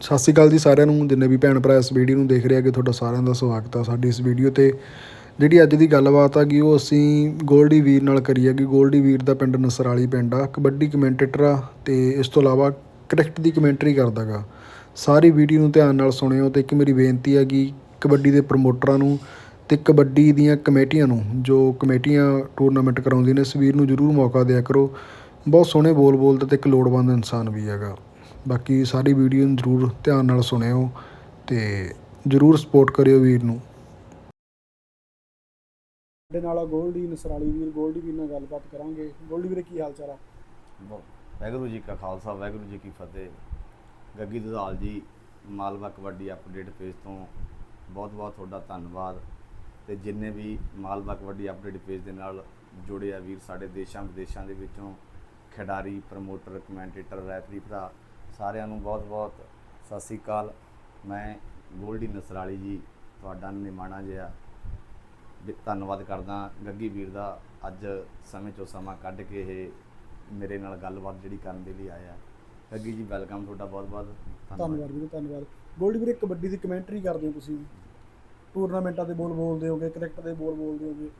ਸਤਿ ਸ਼੍ਰੀ ਅਕਾਲ ਜੀ ਸਾਰਿਆਂ ਨੂੰ। ਜਿੰਨੇ ਵੀ ਭੈਣ ਭਰਾ ਇਸ ਵੀਡੀਓ ਨੂੰ ਦੇਖ ਰਹੇ ਹੈਗੇ, ਤੁਹਾਡਾ ਸਾਰਿਆਂ ਦਾ ਸਵਾਗਤ ਆ ਸਾਡੀ ਇਸ ਵੀਡੀਓ ਤੇ। ਜਿਹੜੀ ਅੱਜ ਦੀ ਗੱਲਬਾਤ ਆ ਗਈ ਉਹ ਅਸੀਂ ਗੋਲਡੀ ਵੀਰ ਨਾਲ ਕਰੀ ਹੈਗੀ। ਗੋਲਡੀ ਵੀਰ ਦਾ ਪਿੰਡ ਨਸਰਾਲੀ ਪਿੰਡ ਆ। ਕਬੱਡੀ ਕਮੈਂਟੇਟਰ ਆ ਤੇ ਇਸ ਤੋਂ ਇਲਾਵਾ ਕ੍ਰਿਕਟ ਦੀ ਕਮੈਂਟਰੀ ਕਰਦਾਗਾ ਸਾਰੀ ਵੀਡੀਓ ਨੂੰ ਧਿਆਨ ਨਾਲ ਸੁਣਿਓ ਤੇ ਇੱਕ ਮੇਰੀ ਬੇਨਤੀ ਹੈਗੀ ਕਬੱਡੀ ਦੇ ਪ੍ਰਮੋਟਰਾਂ ਨੂੰ ਤੇ ਕਬੱਡੀ ਦੀਆਂ ਕਮੇਟੀਆਂ ਨੂੰ, ਜੋ ਕਮੇਟੀਆਂ ਟੂਰਨਾਮੈਂਟ ਕਰਾਉਂਦੀਆਂ ਨੇ, ਇਸ ਵੀਰ ਨੂੰ ਜ਼ਰੂਰ ਮੌਕਾ ਦਿਆ ਕਰੋ। ਬਹੁਤ ਸੋਹਣੇ ਬੋਲ ਬੋਲਦਾ ਤੇ ਇੱਕ ਲੋੜਵੰਦ ਇਨਸਾਨ ਵੀ ਹੈਗਾ। ਬਾਕੀ ਸਾਰੀ ਵੀਡੀਓ ਨੂੰ ਜ਼ਰੂਰ ਧਿਆਨ ਨਾਲ ਸੁਣਿਓ ਤੇ ਜ਼ਰੂਰ ਸਪੋਰਟ ਕਰਿਓ ਵੀਰ ਨੂੰ। ਸਾਡੇ ਨਾਲ ਆ ਗੋਲਡੀ ਨਸਰਾਲੀ ਵੀਰ ਗੋਲਡੀ ਵੀਰ ਨਾਲ ਗੱਲਬਾਤ ਕਰਾਂਗੇ। ਗੋਲਡੀ ਵੀਰੇ ਕੀ ਹਾਲ ਚਾਲ ਆ? ਵਾਹਿਗੁਰੂ ਜੀ ਕਾ ਖਾਲਸਾ ਵਾਹਿਗੁਰੂ ਜੀ ਕੀ ਫਤਿਹ। ਗੱਗੀ ਦੁਧਾਲ ਜੀ ਮਾਲਵਾ ਕਬੱਡੀ ਅਪਡੇਟ ਪੇਜ ਤੋਂ ਬਹੁਤ ਬਹੁਤ ਤੁਹਾਡਾ ਧੰਨਵਾਦ ਤੇ ਜਿੰਨੇ ਵੀ ਮਾਲਵਾ ਕਬੱਡੀ ਅਪਡੇਟ ਪੇਜ ਦੇ ਨਾਲ ਜੁੜੇ ਆ ਵੀਰ ਸਾਡੇ ਦੇਸ਼ਾਂ ਵਿਦੇਸ਼ਾਂ ਦੇ ਵਿੱਚੋਂ ਖਿਡਾਰੀ ਪ੍ਰਮੋਟਰ ਕਮੈਂਟੇਟਰ ਰੈਫਰੀ ਭਰਾ ਸਾਰਿਆਂ ਨੂੰ ਬਹੁਤ ਬਹੁਤ ਸਤਿ ਸ੍ਰੀ ਅਕਾਲ। ਮੈਂ ਗੋਲਡੀ ਨਸਰਾਲੀ ਜੀ ਤੁਹਾਡਾ ਨਿਮਾਣਾ ਜਿਹਾ। ਧੰਨਵਾਦ ਕਰਦਾ ਗੱਗੀ ਵੀਰ ਦਾ। ਅੱਜ ਸਮੇਂ ਚੋਂ ਸਮਾਂ ਕੱਢ ਕੇ ਇਹ ਮੇਰੇ ਨਾਲ ਗੱਲਬਾਤ ਜਿਹੜੀ ਕਰਨ ਦੇ ਲਈ ਆਇਆ। ਗੱਗੀ ਜੀ ਵੈਲਕਮ ਤੁਹਾਡਾ ਬਹੁਤ ਬਹੁਤ। ਧੰਨਵਾਦ। ਵੀਰੇ ਧੰਨਵਾਦ। ਗੋਲਡੀ ਵੀਰੇ ਕਬੱਡੀ ਦੀ ਕਮੈਂਟਰੀ ਕਰਦੇ ਹੋ ਤੁਸੀਂ। ਟੂਰਨਾਮੈਂਟਾਂ ਦੇ ਬੋਲ ਬੋਲਦੇ ਹੋਗੇ ਕ੍ਰਿਕਟ ਦੇ ਬੋਲ ਬੋਲਦੇ ਹੋਗੇ।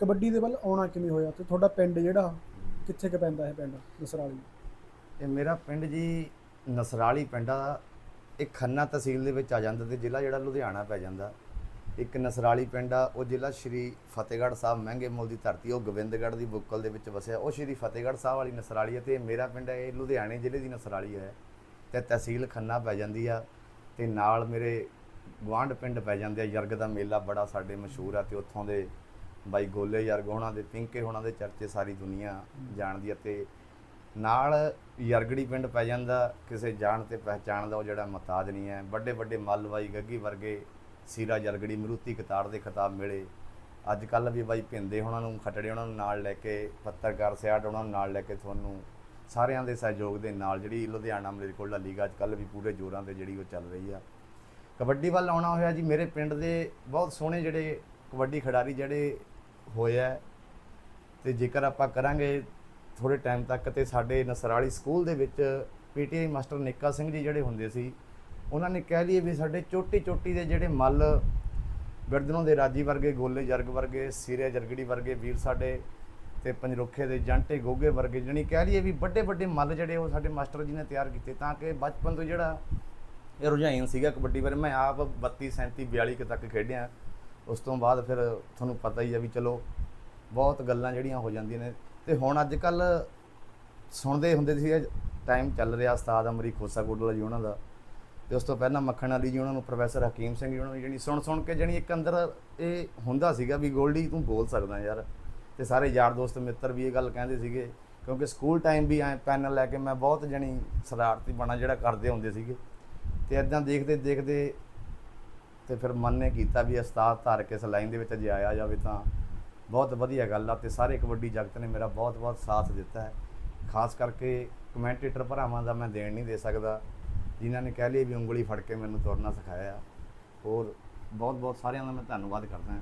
ਕਬੱਡੀ ਦੇ ਵੱਲ ਆਉਣਾ ਕਿਵੇਂ ਹੋਇਆ? ਤੇ ਤੁਹਾਡਾ ਪਿੰਡ ਜਿਹੜਾ ਕਿੱਥੇ ਕੁ ਪੈਂਦਾ ਹੈ ਪਿੰਡ ਨਸਰਾਲੀ? ਇਹ ਮੇਰਾ ਪਿੰਡ ਜੀ ਨਸਰਾਲੀ ਪਿੰਡ ਆ ਇਹ ਖੰਨਾ ਤਹਿਸੀਲ ਦੇ ਵਿੱਚ ਆ ਜਾਂਦਾ ਤੇ ਜ਼ਿਲ੍ਹਾ ਜਿਹੜਾ ਲੁਧਿਆਣਾ ਪੈ ਜਾਂਦਾ। ਇੱਕ ਨਸਰਾਲੀ ਪਿੰਡ ਆ, ਉਹ ਜ਼ਿਲ੍ਹਾ ਸ਼੍ਰੀ ਫਤਿਹਗੜ੍ਹ ਸਾਹਿਬ ਮਹਿੰਗੇ ਮੁੱਲ ਦੀ ਧਰਤੀ, ਉਹ ਗੋਬਿੰਦਗੜ੍ਹ ਦੀ ਬੁੱਕਲ ਦੇ ਵਿੱਚ ਵਸਿਆ। ਉਹ ਸ਼੍ਰੀ ਫਤਿਹਗੜ੍ਹ ਸਾਹਿਬ ਵਾਲੀ ਨਸਰਾਲੀ ਹੈ ਤੇ ਮੇਰਾ ਪਿੰਡ ਹੈ ਇਹ ਲੁਧਿਆਣੇ ਜ਼ਿਲ੍ਹੇ ਦੀ ਨਸਰਾਲੀ ਹੈ ਤੇ ਤਹਿਸੀਲ ਖੰਨਾ ਪੈ ਜਾਂਦੀ ਆ ਤੇ ਨਾਲ ਮੇਰੇ ਗੁਆਂਢ ਪਿੰਡ ਪੈ ਜਾਂਦੇ ਆ, ਯਰਗ ਦਾ ਮੇਲਾ ਬੜਾ ਸਾਡੇ ਮਸ਼ਹੂਰ ਆ ਤੇ ਉੱਥੋਂ ਦੇ ਬਾਈ ਗੋਲੇ ਯਰਗ ਹੋਣਾ ਦੇ, ਪਿੰਕੇ ਹੋਣਾ ਦੇ ਚਰਚੇ ਸਾਰੀ ਦੁਨੀਆ ਜਾਣਦੀ ਆ ਤੇ ਨਾਲ ਯਰਗੜੀ ਪਿੰਡ ਪੈ ਜਾਂਦਾ, ਕਿਸੇ ਜਾਣ ਤੇ ਪਹਿਚਾਣ ਦਾ ਉਹ ਜਿਹੜਾ ਮਤਾਜ ਨਹੀਂ ਹੈ। ਵੱਡੇ ਵੱਡੇ ਮੱਲਵਾਈ ਗੱਗੀ ਵਰਗੇ ਸੀਰਾ ਯਰਗੜੀ ਮਰੂਤੀ ਕਤਾਰ ਦੇ ਖਿਤਾਬ ਮਿਲੇ। ਅੱਜ ਕੱਲ ਵੀ ਬਾਈ ਭਿੰਦੇ ਉਹਨਾਂ ਨੂੰ, ਖੱਟੜੇ ਉਹਨਾਂ ਨੂੰ ਨਾਲ ਲੈ ਕੇ, ਪੱਤਰਕਾਰ ਸਿਆਟ ਉਹਨਾਂ ਨੂੰ ਨਾਲ ਲੈ ਕੇ ਤੁਹਾਨੂੰ ਸਾਰਿਆਂ ਦੇ ਸਹਿਯੋਗ ਦੇ ਨਾਲ ਜਿਹੜੀ ਲੁਧਿਆਣਾ, ਮਲੇਰਕੋਟਲਾ, ਲੀਗ ਅੱਜ ਕੱਲ ਵੀ ਪੂਰੇ ਜ਼ੋਰਾਂ ਤੇ ਜਿਹੜੀ ਉਹ ਚੱਲ ਰਹੀ ਆ। ਕਬੱਡੀ ਵੱਲ ਆਉਣਾ ਹੋਇਆ ਜੀ, ਮੇਰੇ ਪਿੰਡ ਦੇ ਬਹੁਤ ਸੋਹਣੇ ਜਿਹੜੇ ਕਬੱਡੀ ਖਿਡਾਰੀ ਜਿਹੜੇ ਹੋਏ ਆ, ਤੇ ਜੇਕਰ ਆਪਾਂ ਕਰਾਂਗੇ ਥੋੜੇ ਟਾਈਮ ਤੱਕ ਤੇ ਸਾਡੇ ਨਸਰਾਲੀ ਸਕੂਲ ਦੇ ਵਿੱਚ ਪੀਟੀਆਈ ਮਾਸਟਰ ਨਿੱਕਾ ਸਿੰਘ ਜੀ ਜਿਹੜੇ ਹੁੰਦੇ ਸੀ, ਉਹਨਾਂ ਨੇ ਕਹਿ ਲਈਏ ਵੀ ਸਾਡੇ ਚੋਟੀ ਚੋਟੀ ਦੇ ਜਿਹੜੇ ਮੱਲ ਬਿਰਦਨੋਂ ਦੇ ਰਾਜੀ ਵਰਗੇ, ਗੋਲੇ ਜਰਗ ਵਰਗੇ ਸੀਰੇ ਜਰਗੜੀ ਵਰਗੇ ਵੀਰ ਸਾਡੇ ਤੇ ਪੰਜਰੋਖੇ ਦੇ ਜੰਟੇ ਗੋਗੇ ਵਰਗੇ ਜਣੀ ਕਹਿ ਲਈਏ ਵੀ ਵੱਡੇ ਵੱਡੇ ਮੱਲ ਜਿਹੜੇ ਉਹ ਸਾਡੇ ਮਾਸਟਰ ਜੀ ਨੇ ਤਿਆਰ ਕੀਤੇ ਤਾਂ ਕਿ ਬਚਪਨ ਤੋਂ ਜਿਹੜਾ ਇਹ ਰੁਝਾਨ ਸੀਗਾ ਕਬੱਡੀ ਬਾਰੇ, ਮੈਂ ਆਪ 32 37 42 ਕੁ ਤੱਕ ਖੇਡਿਆ। ਉਸ ਤੋਂ ਬਾਅਦ ਫਿਰ ਤੁਹਾਨੂੰ ਪਤਾ ਹੀ ਆ ਵੀ ਚਲੋ ਬਹੁਤ ਗੱਲਾਂ ਜਿਹੜੀਆਂ ਹੋ ਜਾਂਦੀਆਂ ਨੇ। ਤੇ ਹੁਣ ਅੱਜ ਕੱਲ ਸੁਣਦੇ ਹੁੰਦੇ ਸੀ ਟਾਈਮ ਚੱਲ ਰਿਹਾ ਉਸਤਾਦ ਅਮਰੀ ਖੋਸਾ ਕੋਟਲਾ ਜੀ ਉਹਨਾਂ ਦਾ। ਤੇ ਉਸ ਤੋਂ ਪਹਿਲਾਂ ਮੱਖਣ ਵਾਲੀ ਜੀ ਉਹਨਾਂ ਨੂੰ ਪ੍ਰੋਫੈਸਰ ਹਕੀਮ ਸਿੰਘ ਜੀ ਉਹਨਾਂ ਨੂੰ ਜਿਹੜੀ ਸੁਣ ਸੁਣ ਕੇ ਜਣੀ ਇੱਕ ਅੰਦਰ ਇਹ ਹੁੰਦਾ ਸੀਗਾ ਵੀ ਗੋਲਡੀ ਤੂੰ ਬੋਲ ਸਕਦਾ ਯਾਰ। ਤੇ ਸਾਰੇ ਯਾਰ ਦੋਸਤ ਮਿੱਤਰ ਵੀ ਇਹ ਗੱਲ ਕਹਿੰਦੇ ਸੀਗੇ, ਕਿਉਂਕਿ ਸਕੂਲ ਟਾਈਮ ਵੀ ਐ ਪੈਨਲ ਲੈ ਕੇ ਮੈਂ ਬਹੁਤ ਜਣੀ ਸ਼ਰਾਰਤੀ ਬਣਾ ਜਿਹੜਾ ਕਰਦੇ ਹੁੰਦੇ ਸੀਗੇ। ਤੇ ਇਦਾਂ ਦੇਖਦੇ ਦੇਖਦੇ ਤੇ ਫਿਰ ਮਨ ਨੇ ਕੀਤਾ ਵੀ ਉਸਤਾਦ ਧਾਰ ਕੇ ਇਸ ਲਾਈਨ ਦੇ ਵਿੱਚ ਜੇ ਆਇਆ ਜਾਵੇ ਤਾਂ ਬਹੁਤ ਵਧੀਆ ਗੱਲ ਆ ਤੇ ਸਾਰੇ ਕਬੱਡੀ ਜਗਤ ਨੇ ਮੇਰਾ ਬਹੁਤ ਬਹੁਤ ਸਾਥ ਦਿੱਤਾ ਹੈ। ਖਾਸ ਕਰਕੇ ਕਮੈਂਟੇਟਰ ਭਰਾਵਾਂ ਦਾ ਮੈਂ ਦੇਣ ਨਹੀਂ ਦੇ ਸਕਦਾ ਜਿਨ੍ਹਾਂ ਨੇ ਕਹਿ ਲਈ ਵੀ ਉਂਗਲੀ ਫੜ ਕੇ ਮੈਨੂੰ ਤੁਰਨਾ ਸਿਖਾਇਆ। ਹੋਰ ਬਹੁਤ ਬਹੁਤ ਸਾਰਿਆਂ ਦਾ ਮੈਂ ਧੰਨਵਾਦ ਕਰਦਾ ਹਾਂ।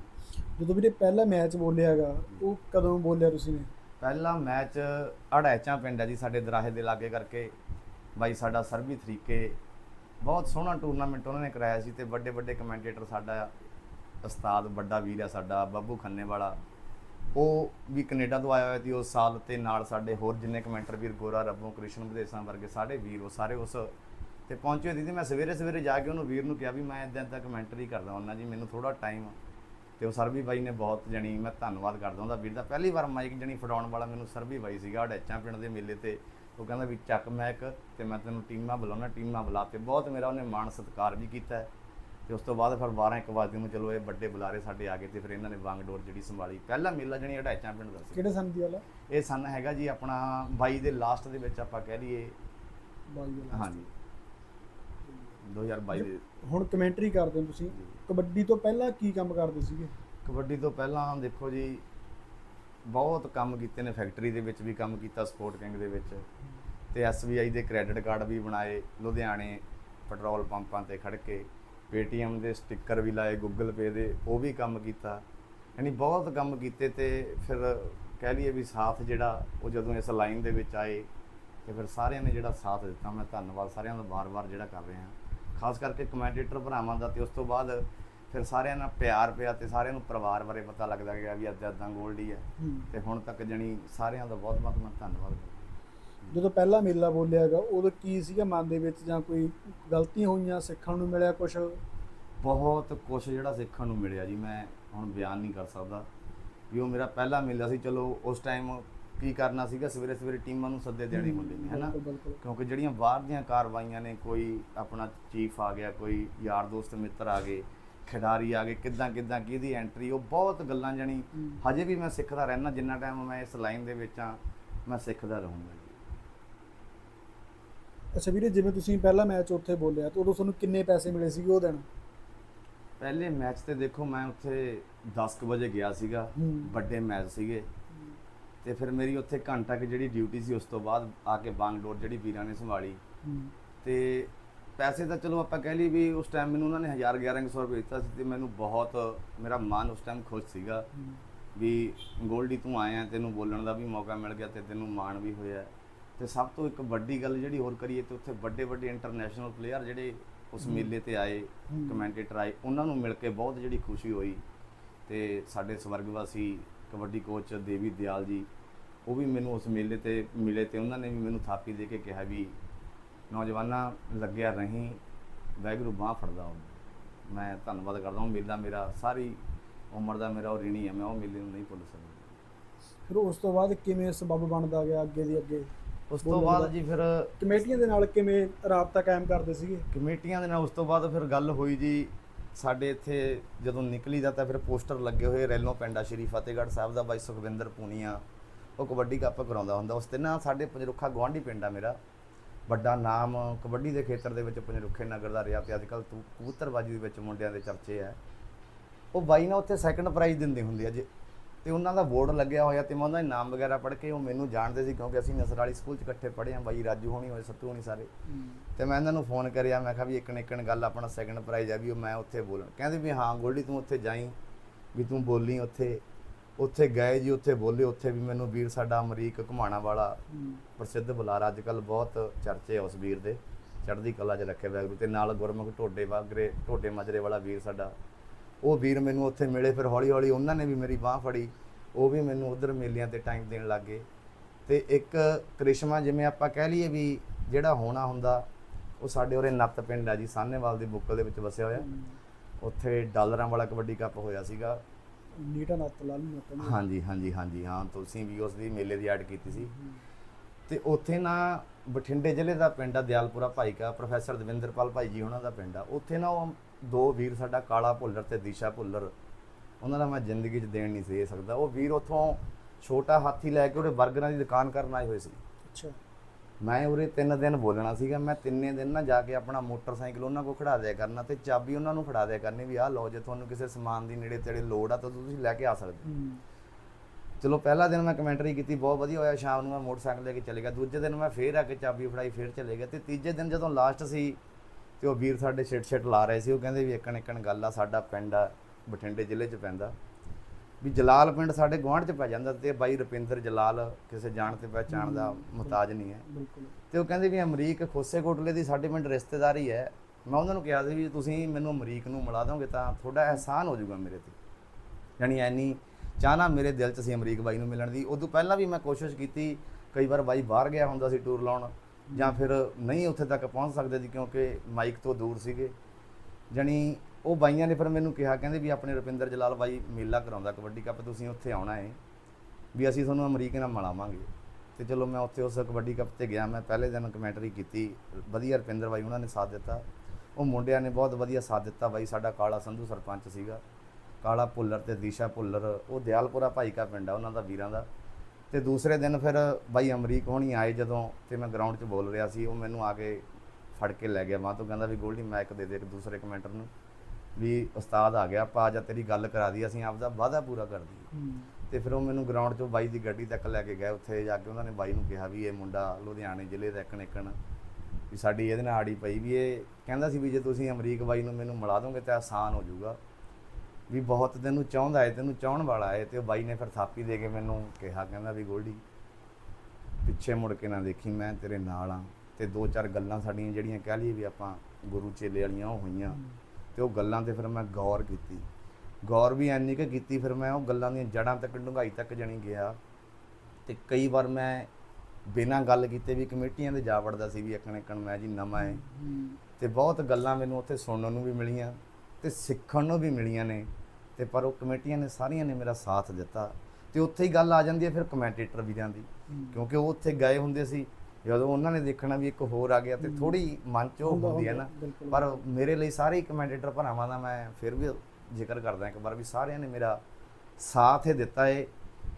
ਜਦੋਂ ਵੀਰੇ ਪਹਿਲਾ ਮੈਚ ਬੋਲਿਆਗਾ ਉਹ ਕਦੋਂ ਬੋਲਿਆ ਤੁਸੀਂ ਨੇ? ਪਹਿਲਾ ਮੈਚ ਅੜੈਚਾਂ ਪਿੰਡ ਹੈ ਜੀ ਸਾਡੇ ਦਰਾਹੇ ਦੇ ਲਾਗੇ ਕਰਕੇ। ਬਾਈ ਸਾਡਾ ਸਰਬੀ ਤਰੀਕੇ ਬਹੁਤ ਸੋਹਣਾ ਟੂਰਨਾਮੈਂਟ ਉਹਨਾਂ ਨੇ ਕਰਾਇਆ ਸੀ ਤੇ ਵੱਡੇ ਵੱਡੇ ਕਮੈਂਟੇਟਰ ਸਾਡਾ ਉਸਤਾਦ ਵੱਡਾ ਵੀਰ ਹੈ ਸਾਡਾ ਬੱਬੂ ਖੰਨੇ ਵਾਲਾ ਉਹ ਵੀ ਕੈਨੇਡਾ ਤੋਂ ਆਇਆ ਹੋਇਆ ਸੀ, ਉਸ ਸਾਲ ਤੇ ਨਾਲ ਸਾਡੇ ਹੋਰ ਜਿੰਨੇ ਕਮੈਂਟਰ ਵੀਰ ਗੋਰਾ, ਰੱਬੋਂ, ਕ੍ਰਿਸ਼ਨ ਵਿਦੇਸਾਂ ਵਰਗੇ ਸਾਡੇ ਵੀਰ, ਉਹ ਸਾਰੇ ਉਸ ਤੇ ਪਹੁੰਚੇ ਹੋਏ ਸੀ। ਤੇ ਮੈਂ ਸਵੇਰੇ ਸਵੇਰੇ ਜਾ ਕੇ ਉਹਨੂੰ ਵੀਰ ਨੂੰ ਕਿਹਾ ਵੀ ਮੈਂ ਇਦਾਂ ਇਦਾਂ ਕਮੈਂਟਰੀ ਕਰਦਾ ਹੁੰਦਾ ਜੀ, ਮੈਨੂੰ ਥੋੜਾ ਟਾਈਮ ਤੇ ਉਹ ਸਰਬੀ ਬਾਈ ਨੇ ਬਹੁਤ ਜਣੀ ਮੈਂ ਧੰਨਵਾਦ ਕਰਦਾ ਹੁੰਦਾ ਵੀਰ ਦਾ। ਪਹਿਲੀ ਵਾਰ ਮਾਈਕ ਜਣੀ ਫੜਾਉਣ ਵਾਲਾ ਮੈਨੂੰ ਸਰਬੀ ਬਾਈ ਸੀਗਾ ਡੈਚਾਂ ਪਿੰਡ ਦੇ ਮੇਲੇ ਤੇ। ਉਹ ਕਹਿੰਦਾ ਵੀ ਚੱਕ ਮੈਂ ਇੱਕ ਤੇ ਮੈਂ ਤੈਨੂੰ ਟੀਮਾਂ ਬੁਲਾਉਣਾ, ਟੀਮਾਂ ਬੁਲਾ ਤੇ ਬਹੁਤ ਮੇਰਾ ਉਹਨੇ ਮਾਣ ਸਤਿਕਾਰ ਵੀ ਕੀਤਾ। ਤੇ ਉਸ ਤੋਂ ਬਾਅਦ ਫਿਰ 12 ਇੱਕ ਵਜੇ ਨੂੰ ਚਲੋ ਇਹ ਵੱਡੇ ਬੁਲਾਰੇ ਸਾਡੇ ਆ ਗਏ ਤੇ ਫਿਰ ਇਹਨਾਂ ਨੇ ਵਾਂਗਡੋਰ ਜਿਹੜੀ ਸੰਭਾਲੀ। ਪਹਿਲਾ ਮੇਲਾ ਜਣੀ ਅੜੈਚਾਂ ਪਿੰਡ ਦਾ ਸੀ। ਕਿਹੜੇ ਸੰਨ ਦੀ ਵਾਲਾ? ਇਹ ਸਨ ਹੈਗਾ ਜੀ ਆਪਣਾ 22 ਦੇ ਲਾਸਟ ਦੇ ਵਿੱਚ ਆਪਾਂ ਕਹਿ ਲਈਏ। ਬਾਈ ਵਾਲਾ ਹਾਂਜੀ। 2022 ਦੇ। ਹੁਣ ਕਮੈਂਟਰੀ ਕਰਦੇ ਹੋ ਤੁਸੀਂ ਕਬੱਡੀ ਤੋਂ ਪਹਿਲਾਂ ਕੀ ਕੰਮ ਕਰਦੇ ਸੀਗੇ? ਕਬੱਡੀ ਤੋਂ ਪਹਿਲਾਂ ਦੇਖੋ ਜੀ ਬਹੁਤ ਕੰਮ ਕੀਤੇ ਨੇ ਫੈਕਟਰੀ ਦੇ ਵਿੱਚ ਵੀ ਕੰਮ ਕੀਤਾ ਸਪੋਰਟ ਕਿੰਗ ਦੇ ਵਿੱਚ। ਤੇ ਐਸਬੀਆਈ ਦੇ ਕ੍ਰੈਡਿਟ ਕਾਰਡ ਵੀ ਬਣਾਏ ਲੁਧਿਆਣੇ ਪੈਟਰੋਲ ਪੰਪਾਂ ਤੇ ਖੜ ਕੇ। ਪੇਟੀਐਮ ਦੇ ਸਟicker ਵੀ ਲਾਏ ਗੂਗਲ ਪੇ ਦੇ ਉਹ ਵੀ ਕੰਮ ਕੀਤਾ। ਯਾਨੀ ਬਹੁਤ ਕੰਮ ਕੀਤੇ ਤੇ ਫਿਰ ਕਹਿ ਲਈਏ ਵੀ ਸਾਥ ਜਿਹੜਾ ਉਹ ਜਦੋਂ ਇਸ ਲਾਈਨ ਦੇ ਵਿੱਚ ਆਏ ਤੇ ਫਿਰ ਸਾਰਿਆਂ ਨੇ ਜਿਹੜਾ ਸਾਥ ਦਿੱਤਾ। ਮੈਂ ਧੰਨਵਾਦ ਸਾਰਿਆਂ ਦਾ ਬਾਰ-ਬਾਰ ਜਿਹੜਾ ਕਰ ਰਿਹਾ। ਖਾਸ ਕਰਕੇ ਕਮੈਂਟੇਟਰ ਭਰਾਵਾਂ ਦਾ ਤੇ ਉਸ ਤੋਂ ਬਾਅਦ ਫਿਰ ਸਾਰਿਆਂ ਨਾਲ ਪਿਆਰ ਪਿਆ ਤੇ ਸਾਰਿਆਂ ਨੂੰ ਪਰਿਵਾਰ ਬਾਰੇ ਪਤਾ ਲੱਗਦਾ ਗਿਆ ਵੀ ਅੱਦਾਂ ਅੱਦਾਂ ਗੋਲਡੀ ਹੈ। ਤੇ ਹੁਣ ਤੱਕ ਜਣੀ ਸਾਰਿਆਂ ਦਾ ਬਹੁਤ ਬਹੁਤ ਮੈਂ ਧੰਨਵਾਦ ਕਰਦਾ। ਜਦੋਂ ਪਹਿਲਾ ਮੇਲਾ ਬੋਲਿਆਗਾ ਉਦੋਂ ਕੀ ਸੀਗਾ ਮਨ ਦੇ ਵਿੱਚ? ਜਾਂ ਕੋਈ ਗਲਤੀਆਂ ਹੋਈਆਂ ਸਿੱਖਣ ਨੂੰ ਮਿਲਿਆ ਕੁਝ ਬਹੁਤ ਕੁਝ ਜਿਹੜਾ ਸਿੱਖਣ ਨੂੰ ਮਿਲਿਆ ਜੀ ਮੈਂ ਹੁਣ ਬਿਆਨ ਨਹੀਂ ਕਰ ਸਕਦਾ। ਵੀ ਉਹ ਮੇਰਾ ਪਹਿਲਾ ਮੇਲਾ ਸੀ ਚਲੋ ਉਸ ਟਾਈਮ ਕੀ ਕਰਨਾ ਸੀਗਾ? ਸਵੇਰੇ ਸਵੇਰੇ ਟੀਮਾਂ ਨੂੰ ਸੱਦੇ ਦੇਣੇ ਹੁੰਦੇ ਨੇ ਹੈਨਾ? ਕਿਉਂਕਿ ਜਿਹੜੀਆਂ ਬਾਹਰ ਦੀਆਂ ਕਾਰਵਾਈਆਂ ਨੇ ਕੋਈ ਆਪਣਾ ਚੀਫ ਆ ਗਿਆ ਕੋਈ ਯਾਰ ਦੋਸਤ ਮਿੱਤਰ ਆ ਗਏ ਖਿਡਾਰੀ ਆ ਗਏ ਕਿੱਦਾਂ ਕਿੱਦਾਂ ਕਿਹਦੀ ਐਂਟਰੀ ਉਹ ਬਹੁਤ ਗੱਲਾਂ ਹੂੰ। ਹਜੇ ਵੀ ਮੈਂ ਸਿੱਖਦਾ ਰਹਿਣਾ ਜਿੰਨਾ ਟਾਈਮ ਮੈਂ ਇਸ ਲਾਈਨ ਦੇ ਵਿੱਚ ਆ ਮੈਂ ਸਿੱਖਦਾ ਰਹੂੰਗਾ ਅੱਛਾ ਵੀਰੇ ਜਿਵੇਂ ਤੁਸੀਂ ਪਹਿਲਾ ਮੈਚ ਉੱਥੇ ਬੋਲਿਆ ਤੇ ਉਦੋਂ ਤੁਹਾਨੂੰ ਕਿੰਨੇ ਪੈਸੇ ਮਿਲੇ ਸੀਗੇ ਉਹ ਦਿਨ? ਪਹਿਲੇ ਮੈਚ ਤੇ ਦੇਖੋ ਮੈਂ ਉੱਥੇ 10 ਕੁ ਵਜੇ ਗਿਆ ਸੀਗਾ। ਵੱਡੇ ਮੈਚ ਸੀਗੇ। ਤੇ ਫਿਰ ਮੇਰੀ ਉੱਥੇ ਘੰਟਾ ਕਿ ਜਿਹੜੀ ਡਿਊਟੀ ਸੀ ਉਸ ਤੋਂ ਬਾਅਦ ਆ ਕੇ ਬਾਂਗਡੋਰ ਜਿਹੜੀ ਵੀਰਾਂ ਨੇ ਸੰਭਾਲੀ। ਤੇ ਪੈਸੇ ਤਾਂ ਚਲੋ ਆਪਾਂ ਕਹਿ ਲਈ ਵੀ ਉਸ ਟਾਈਮ ਮੈਨੂੰ ਉਹਨਾਂ ਨੇ 1000 1100 ਰੁਪਏ ਦਿੱਤਾ ਸੀ ਤੇ ਮੈਨੂੰ ਬਹੁਤ ਮੇਰਾ ਮਨ ਉਸ ਟਾਈਮ ਖੁਸ਼ ਸੀਗਾ। ਵੀ ਗੋਲਡੀ ਤੂੰ ਆਇਆ ਤੈਨੂੰ ਬੋਲਣ ਦਾ ਵੀ ਮੌਕਾ ਮਿਲ ਗਿਆ ਤੇ ਤੈਨੂੰ ਮਾਣ ਵੀ ਹੋਇਆ। ਤੇ ਸਭ ਤੋਂ ਇੱਕ ਵੱਡੀ ਗੱਲ ਜਿਹੜੀ ਹੋਰ ਕਰੀਏ ਤੇ ਉੱਥੇ ਵੱਡੇ ਵੱਡੇ ਇੰਟਰਨੈਸ਼ਨਲ ਪਲੇਅਰ ਜਿਹੜੇ ਉਸ ਮੇਲੇ ਤੇ ਆਏ ਹੂੰ। ਕਮੈਂਟੇਟਰ ਆਏ ਉਹਨਾਂ ਨੂੰ ਮਿਲ ਕੇ ਬਹੁਤ ਜਿਹੜੀ ਖੁਸ਼ੀ ਹੋਈ। ਤੇ ਸਾਡੇ ਸਵਰਗਵਾਸੀ ਕਬੱਡੀ ਕੋਚ ਦੇਵੀ ਦਿਆਲ ਜੀ ਉਹ ਵੀ ਮੈਨੂੰ ਉਸ ਮੇਲੇ ਤੇ ਮਿਲੇ ਤੇ ਉਹਨਾਂ ਨੇ ਵੀ ਮੈਨੂੰ ਥਾਪੀ ਦੇ ਕੇ ਕਿਹਾ ਵੀ ਨੌਜਵਾਨਾਂ ਲੱਗਿਆ ਰਹੀਂ ਵਾਹਿਗੁਰੂ ਬਾਹ ਫੜਦਾ ਉਹ। ਮੈਂ ਧੰਨਵਾਦ ਕਰਦਾ ਹਾਂ ਮੇਲਾ ਮੇਰਾ ਸਾਰੀ ਉਮਰ ਦਾ ਮੇਰਾ ਉਹ ਰਿਣੀ ਹੈ ਮੈਂ ਉਹ ਮੇਲੇ ਨੂੰ ਨਹੀਂ ਭੁੱਲ ਸਕਦਾ। ਫਿਰ ਉਸ ਤੋਂ ਬਾਅਦ ਕਿਵੇਂ ਸਬਬ ਬਣਦਾ ਗਿਆ ਅੱਗੇ ਦੀ ਅੱਗੇ? ਉਸ ਤੋਂ ਬਾਅਦ। ਜੀ ਫਿਰ ਕਮੇਟੀਆਂ ਦੇ ਨਾਲ ਕਿਵੇਂ ਰਾਬਤਾ ਕਾਇਮ ਕਰਦੇ ਸੀਗੇ? ਕਮੇਟੀਆਂ ਦੇ ਨਾਲ ਉਸ ਤੋਂ ਬਾਅਦ ਫਿਰ ਗੱਲ ਹੋਈ ਜੀ ਸਾਡੇ ਇੱਥੇ ਜਦੋਂ ਨਿਕਲੀ ਦਾ ਤਾਂ ਫਿਰ ਪੋਸਟਰ ਲੱਗੇ ਹੋਏ ਰੈਲੋਂ ਪਿੰਡਾ ਸ਼੍ਰੀ ਫਤਿਹਗੜ੍ਹ ਸਾਹਿਬ ਦਾ ਬਾਈ ਸੁਖਵਿੰਦਰ ਪੂਨੀਆ ਉਹ ਕਬੱਡੀ ਕੱਪ ਕਰਾਉਂਦਾ ਹੁੰਦਾ। ਉਸ ਤੇ ਨਾ ਸਾਡੇ ਪੰਜਰੁੱਖਾ ਗਵਾਂਢੀ ਪਿੰਡ ਆ ਮੇਰਾ ਵੱਡਾ ਨਾਮ ਕਬੱਡੀ ਦੇ ਖੇਤਰ ਦੇ ਵਿੱਚ ਪੰਜਰੁੱਖੇ ਨਗਰ ਦਾ ਰਿਹਾ ਤੇ ਅੱਜਕੱਲ ਤੂੰ ਕਬੂਤਰਬਾਜੀ ਦੇ ਵਿੱਚ ਮੁੰਡਿਆਂ ਦੇ ਚਰਚੇ ਆ। ਉਹ ਬਾਈ ਨਾ ਉੱਥੇ ਸੈਕੰਡ ਪ੍ਰਾਈਜ਼ ਦਿੰਦੇ ਹੁੰਦੇ ਆ ਜੇ ਤੇ ਉਹਨਾਂ ਦਾ ਬੋਰਡ ਲੱਗਿਆ ਹੋਇਆ ਤੇ ਮੈਂ ਉਹਨਾਂ ਦੇ ਨਾਮ ਵਗੈਰਾ ਪੜ੍ਹ ਕੇ ਉਹ ਮੈਨੂੰ ਜਾਣਦੇ ਸੀ ਕਿਉਂਕਿ ਅਸੀਂ ਨਸਰ ਵਾਲੀ ਸਕੂਲ 'ਚ ਇਕੱਠੇ ਪੜ੍ਹੇ ਆ ਬਾਈ ਰਾਜੂ ਹੋਣੀ ਹੋਏ ਸੱਤੂ ਹੋਣੀ ਸਾਰੇ। ਤੇ ਮੈਂ ਇਹਨਾਂ ਨੂੰ ਫੋਨ ਕਰਿਆ ਮੈਂ ਕਿਹਾ ਵੀ ਇੱਕ ਨਿੱਕਣ ਗੱਲ ਆਪਣਾ ਸੈਕੰਡ ਪ੍ਰਾਈਜ਼ ਆ ਵੀ ਉਹ ਮੈਂ ਉੱਥੇ ਬੋਲਣ। ਕਹਿੰਦੇ ਵੀ ਹਾਂ ਗੋਲਡੀ ਤੂੰ ਉੱਥੇ ਜਾਈਂ ਵੀ ਤੂੰ ਬੋਲੀ ਉੱਥੇ ਉੱਥੇ ਗਏ ਜੀ ਉੱਥੇ ਬੋਲੇ ਉੱਥੇ ਵੀ ਮੈਨੂੰ ਵੀਰ ਸਾਡਾ ਅਮਰੀਕ ਘੁਮਾਣਾ ਵਾਲਾ ਪ੍ਰਸਿੱਧ ਬੁਲਾਰਾ ਅੱਜ ਕੱਲ ਬਹੁਤ ਚਰਚੇ ਆ ਉਸ ਵੀਰ ਦੇ ਚੜ੍ਹਦੀ ਕਲਾ 'ਚ ਰੱਖੇ ਵੈਗਰੂ ਤੇ ਨਾਲ ਗੁਰਮੁਖ ਢੋਡੇ ਵਾਗਰੇ ਢੋਡੇ ਮਜਰੇ ਵਾਲਾ ਵੀਰ ਸਾਡਾ ਉਹ ਵੀਰ ਮੈਨੂੰ ਉੱਥੇ ਮਿਲੇ ਫਿਰ ਹੌਲੀ ਹੌਲੀ ਉਹਨਾਂ ਨੇ ਵੀ ਮੇਰੀ ਬਾਹ ਫੜੀ ਉਹ ਵੀ ਮੈਨੂੰ ਉਧਰ ਮੇਲਿਆਂ ਤੇ ਟਾਈਮ ਦੇਣ ਲੱਗੇ ਤੇ ਇੱਕ ਕ੍ਰਿਸ਼ਮਾ ਜਿਵੇਂ ਆਪਾਂ ਕਹਿ ਲਈਏ ਵੀ ਜਿਹੜਾ ਹੋਣਾ ਹੁੰਦਾ ਉਹ ਸਾਡੇ ਉਰੇ ਨੱਤ ਪਿੰਡ ਆ ਜੀ ਸਾਹਨੇਵਾਲ ਦੀ ਬੁੱਕਲ ਦੇ ਵਿੱਚ ਵਸਿਆ ਹੋਇਆ। ਉੱਥੇ ਡਾਲਰਾਂ ਵਾਲਾ ਕਬੱਡੀ ਕੱਪ ਹੋਇਆ ਸੀਗਾ। ਨੀਟਾ ਨੱਤ ਲਾਲੀ ਨੱਤ। ਹਾਂਜੀ ਹਾਂਜੀ ਹਾਂਜੀ ਹਾਂ ਤੁਸੀਂ ਵੀ ਉਸ ਦੀ ਮੇਲੇ ਦੀ ਐਡ ਕੀਤੀ ਸੀ। ਤੇ ਉੱਥੇ ਨਾ ਬਠਿੰਡੇ ਜ਼ਿਲ੍ਹੇ ਦਾ ਪਿੰਡ ਆ ਦਿਆਲਪੁਰਾ ਭਾਈ ਕਾ ਪ੍ਰੋਫੈਸਰ ਦਵਿੰਦਰਪਾਲ ਭਾਈ ਜੀ ਉਹਨਾਂ ਦਾ ਪਿੰਡ ਆ। ਉੱਥੇ ਨਾ ਉਹ ਦੋ ਵੀਰ ਸਾਡਾ ਕਾਲਾ ਭੁੱਲਰ ਤੇ ਦੀਸ਼ਾ ਭੁੱਲਰ ਉਹਨਾਂ ਦਾ ਮੈਂ ਜ਼ਿੰਦਗੀ 'ਚ ਦੇਣ ਨਹੀਂ ਸੀ ਇਹ ਸਕਦਾ। ਉਹ ਵੀਰ ਉੱਥੋਂ ਛੋਟਾ ਹਾਥੀ ਲੈ ਕੇ ਉਹਦੇ 버ਗਰਾਂ ਦੀ ਦੁਕਾਨ ਕਰਨ ਆਏ ਹੋਏ ਸੀ। ਅੱਛਾ। ਮੈਂ ਉਰੇ ਤਿੰਨ ਦਿਨ ਬੋਲਣਾ ਸੀਗਾ ਮੈਂ ਤਿੰਨੇ ਦਿਨ ਨਾ ਜਾ ਕੇ ਆਪਣਾ ਮੋਟਰਸਾਈਕਲ ਉਹਨਾਂ ਕੋਲ ਖੜਾ ਦਿਆ ਕਰਨਾ ਤੇ ਚਾਬੀ ਉਹਨਾਂ ਨੂੰ ਫੜਾ ਦਿਆ ਕਰਨੀ ਵੀ ਆਹ ਲਓ ਜੇ ਤੁਹਾਨੂੰ ਕਿਸੇ ਸਮਾਨ ਦੀ ਨੇੜੇ ਤੇੜੇ ਲੋੜ ਆ ਤਾਂ ਤੁਸੀਂ ਲੈ ਕੇ ਆ ਸਕਦੇ ਚਲੋ ਪਹਿਲਾ ਦਿਨ ਮੈਂ ਕਮੈਂਟਰੀ ਕੀਤੀ ਬਹੁਤ ਵਧੀਆ ਹੋਇਆ ਸ਼ਾਮ ਨੂੰ ਮੈਂ ਮੋਟਰਸਾਈਕਲ ਲੈ ਕੇ ਚਲੇ ਗਿਆ। ਦੂਜੇ ਦਿਨ ਮੈਂ ਫੇਰ ਆ ਕੇ ਚਾਬੀ ਫੜਾਈ ਫੇਰ ਚਲੇ ਗਿਆ ਤੇ ਤੀਜੇ ਦਿਨ ਜਦੋਂ ਲਾਸਟ ਸੀ ਤੇ ਉਹ ਵੀਰ ਸਾਡੇ ਛਿਟ ਛਿਟ ਲਾ ਰਹੇ ਸੀ ਉਹ ਕਹਿੰਦੇ ਵੀ ਇੱਕਣ ਇੱਕਣ ਗੱਲ ਆ ਸਾਡਾ ਪਿੰਡ ਆ ਬਠਿੰਡੇ ਜ਼ਿਲ੍ਹੇ 'ਚ ਪੈਂਦਾ। ਵੀ ਜਲਾਲ ਪਿੰਡ ਸਾਡੇ ਗੁਆਂਢ 'ਚ ਪੈ ਜਾਂਦਾ ਤੇ ਬਾਈ ਰੁਪਿੰਦਰ ਜਲਾਲ ਕਿਸੇ ਜਾਣ ਤੇ ਪਹਿਚਾਣ ਦਾ ਮੁਹਤਾਜ ਨਹੀਂ ਹੈ। ਤੇ ਉਹ ਕਹਿੰਦੇ ਵੀ ਅਮਰੀਕ ਖੋਸੇ ਕੋਟਲੇ ਦੀ ਸਾਡੇ ਪਿੰਡ ਰਿਸ਼ਤੇਦਾਰੀ ਹੈ। ਮੈਂ ਉਹਨਾਂ ਨੂੰ ਕਿਹਾ ਸੀ ਵੀ ਤੁਸੀਂ ਮੈਨੂੰ ਅਮਰੀਕ ਨੂੰ ਮਿਲਾ ਦੋਗੇ ਤਾਂ ਤੁਹਾਡਾ ਅਹਿਸਾਨ ਹੋ ਜਾਊਗਾ ਮੇਰੇ ਤੇ। ਯਾਨੀ ਐਨੀ ਚਾਹਨਾ ਮੇਰੇ ਦਿਲ 'ਚ ਸੀ ਅਮਰੀਕ ਬਾਈ ਨੂੰ ਮਿਲਣ ਦੀ। ਉਦੋਂ ਪਹਿਲਾਂ ਵੀ ਮੈਂ ਕੋਸ਼ਿਸ਼ ਕੀਤੀ ਕਈ ਵਾਰ ਬਾਈ ਬਾਹਰ ਗਿਆ ਹੁੰਦਾ ਸੀ ਟੂਰ ਲਾਉਣ। ਜਾਂ ਫਿਰ ਨਹੀਂ ਉੱਥੇ ਤੱਕ ਪਹੁੰਚ ਸਕਦੇ ਸੀ ਕਿਉਂਕਿ ਮਾਈਕ ਤੋਂ ਦੂਰ ਸੀਗੇ। ਜਾਣੀ ਉਹ ਬਾਈਆਂ ਨੇ ਫਿਰ ਮੈਨੂੰ ਕਿਹਾ, ਕਹਿੰਦੇ ਵੀ ਆਪਣੇ ਰੁਪਿੰਦਰ ਜਲਾਲ ਬਾਈ ਮੇਲਾ ਕਰਾਉਂਦਾ ਕਬੱਡੀ ਕੱਪ, ਤੁਸੀਂ ਉੱਥੇ ਆਉਣਾ ਹੈ ਵੀ ਅਸੀਂ ਤੁਹਾਨੂੰ ਅਮਰੀਕ ਨਾਲ ਮਿਲਾਵਾਂਗੇ। ਤੇ ਚਲੋ ਮੈਂ ਉੱਥੇ ਉਸ ਕਬੱਡੀ ਕੱਪ ਤੇ ਗਿਆ, ਮੈਂ ਪਹਿਲੇ ਦਿਨ ਕਮੈਂਟਰੀ ਕੀਤੀ, ਵਧੀਆ ਰੁਪਿੰਦਰ ਬਾਈ ਉਹਨਾਂ ਨੇ ਸਾਥ ਦਿੱਤਾ। ਉਹ ਮੁੰਡਿਆਂ ਨੇ ਬਹੁਤ ਵਧੀਆ ਸਾਥ ਦਿੱਤਾ ਬਾਈ, ਸਾਡਾ ਕਾਲਾ ਸੰਧੂ ਸਰਪੰਚ ਸੀਗਾ, ਕਾਲਾ ਭੁੱਲਰ ਤੇ ਦੀਸ਼ਾ ਭੁੱਲਰ, ਉਹ ਦਿਆਲਪੁਰਾ ਭਾਈ ਕਾ ਪਿੰਡ ਆ ਉਹਨਾਂ ਦਾ ਵੀਰਾਂ ਦਾ। ਤੇ ਦੂਸਰੇ ਦਿਨ ਫਿਰ ਬਾਈ ਅਮਰੀਕ ਹੋਣੀ ਆਏ ਜਦੋਂ ਤੇ ਮੈਂ ਗਰਾਊਂਡ 'ਚ ਬੋਲ ਰਿਹਾ ਸੀ ਉਹ ਮੈਨੂੰ ਆ ਕੇ ਫੜ ਕੇ ਲੈ ਗਿਆ। ਮਾਂ ਤੋਂ ਕਹਿੰਦਾ ਵੀ ਗੋਲਡੀ ਮੈਕ ਦੇ ਦੇ ਇੱਕ ਦੂਸਰੇ ਕਮੈਂਟਰ ਨੂੰ ਵੀ ਉਸਤਾਦ ਆ ਗਿਆ ਆਪਾਂ ਅੱਜ ਤੇਰੀ ਗੱਲ ਕਰਾ ਦੀ ਅਸੀਂ ਆਪਦਾ ਵਾਅਦਾ ਪੂਰਾ ਕਰ ਦਈਏ। ਤੇ ਫਿਰ ਉਹ ਮੈਨੂੰ ਗਰਾਊਂਡ 'ਚੋਂ ਬਾਈ ਦੀ ਗੱਡੀ ਤੱਕ ਲੈ ਕੇ ਗਏ ਉੱਥੇ ਜਾ ਕੇ ਉਹਨਾਂ ਨੇ ਬਾਈ ਨੂੰ ਕਿਹਾ ਵੀ ਇਹ ਮੁੰਡਾ ਲੁਧਿਆਣੇ ਜ਼ਿਲ੍ਹੇ ਦਾ ਇੱਕ ਨਿਕਣ ਵੀ ਸਾਡੀ ਇਹਦੇ ਨਾਲ ਆੜੀ ਪਈ ਵੀ ਇਹ ਕਹਿੰਦਾ ਸੀ ਵੀ ਜੇ ਤੁਸੀਂ ਅਮਰੀਕ ਬਾਈ ਨੂੰ ਮੈਨੂੰ ਮਿਲਾ ਦੋਗੇ ਤਾਂ ਆਸਾਨ ਹੋ ਜਾਊਗਾ। ਵੀ ਬਹੁਤ ਤੈਨੂੰ ਚਾਹੁੰਦਾ ਹੈ ਤੈਨੂੰ ਚਾਹਣ ਵਾਲਾ ਹੈ ਤੇ ਉਹ ਬਾਈ ਨੇ ਫਿਰ ਥਾਪੀ ਦੇ ਕੇ ਮੈਨੂੰ ਕਿਹਾ ਕਹਿੰਦਾ ਵੀ ਗੋਲਡੀ ਪਿੱਛੇ ਮੁੜ ਕੇ ਨਾ ਦੇਖੀ ਮੈਂ ਤੇਰੇ ਨਾਲ ਆ ਤੇ ਦੋ ਚਾਰ ਗੱਲਾਂ ਸਾਡੀਆਂ ਜਿਹੜੀਆਂ ਕਹਿ ਲਈਏ ਵੀ ਆਪਾਂ ਗੁਰੂ ਚੇਲੇ ਵਾਲੀਆਂ ਉਹ ਹੋਈਆਂ ਤੇ ਉਹ ਗੱਲਾਂ ਤੇ ਫਿਰ ਮੈਂ ਗੌਰ ਕੀਤੀ। ਗੌਰ ਵੀ ਐਨੀ ਕੁ ਕੀਤੀ ਫਿਰ ਮੈਂ ਉਹ ਗੱਲਾਂ ਦੀਆਂ ਜੜਾਂ ਤੱਕ ਡੂੰਘਾਈ ਤੱਕ ਜਣੀ ਗਿਆ। ਤੇ ਕਈ ਵਾਰ ਮੈਂ ਬਿਨਾਂ ਗੱਲ ਕੀਤੇ ਵੀ ਕਮੇਟੀਆਂ ਦੇ ਜਾ ਵੜਦਾ ਸੀ ਵੀ ਇੱਕਣ ਇੱਕਣ ਮੈਂ ਜੀ ਨਵਾਂ ਹੂੰ। ਤੇ ਬਹੁਤ ਗੱਲਾਂ ਮੈਨੂੰ ਉੱਥੇ ਸੁਣਨ ਨੂੰ ਵੀ ਮਿਲੀਆਂ। ਤੇ ਸਿੱਖਣ ਨੂੰ ਵੀ ਮਿਲੀਆਂ ਨੇ ਤੇ ਪਰ ਉਹ ਕਮੇਟੀਆਂ ਨੇ ਸਾਰੀਆਂ ਨੇ ਮੇਰਾ ਸਾਥ ਦਿੱਤਾ ਤੇ ਉੱਥੇ ਹੀ ਗੱਲ ਆ ਜਾਂਦੀ ਹੈ ਫਿਰ ਕਮੈਂਟੇਟਰ ਵੀਰਾਂ ਦੀ ਹੂੰ। ਕਿਉਂਕਿ ਉਹ ਉੱਥੇ ਗਏ ਹੁੰਦੇ ਸੀ ਜਦੋਂ ਉਹਨਾਂ ਨੇ ਦੇਖਣਾ ਵੀ ਇੱਕ ਹੋਰ ਆ ਗਿਆ ਤੇ ਥੋੜੀ ਮਨ ਚ ਉਹ ਹੁੰਦਾ- ਹੈ ਨਾ। ਪਰ ਮੇਰੇ ਲਈ ਸਾਰੇ ਕਮੈਂਟੇਟਰ ਭਰਾਵਾਂ ਦਾ ਮੈਂ ਫਿਰ ਵੀ ਜ਼ਿਕਰ ਕਰਦਾ ਇੱਕ ਵਾਰ ਵੀ ਸਾਰਿਆਂ ਨੇ ਮੇਰਾ ਸਾਥ ਹੀ ਦਿੱਤਾ ਏ।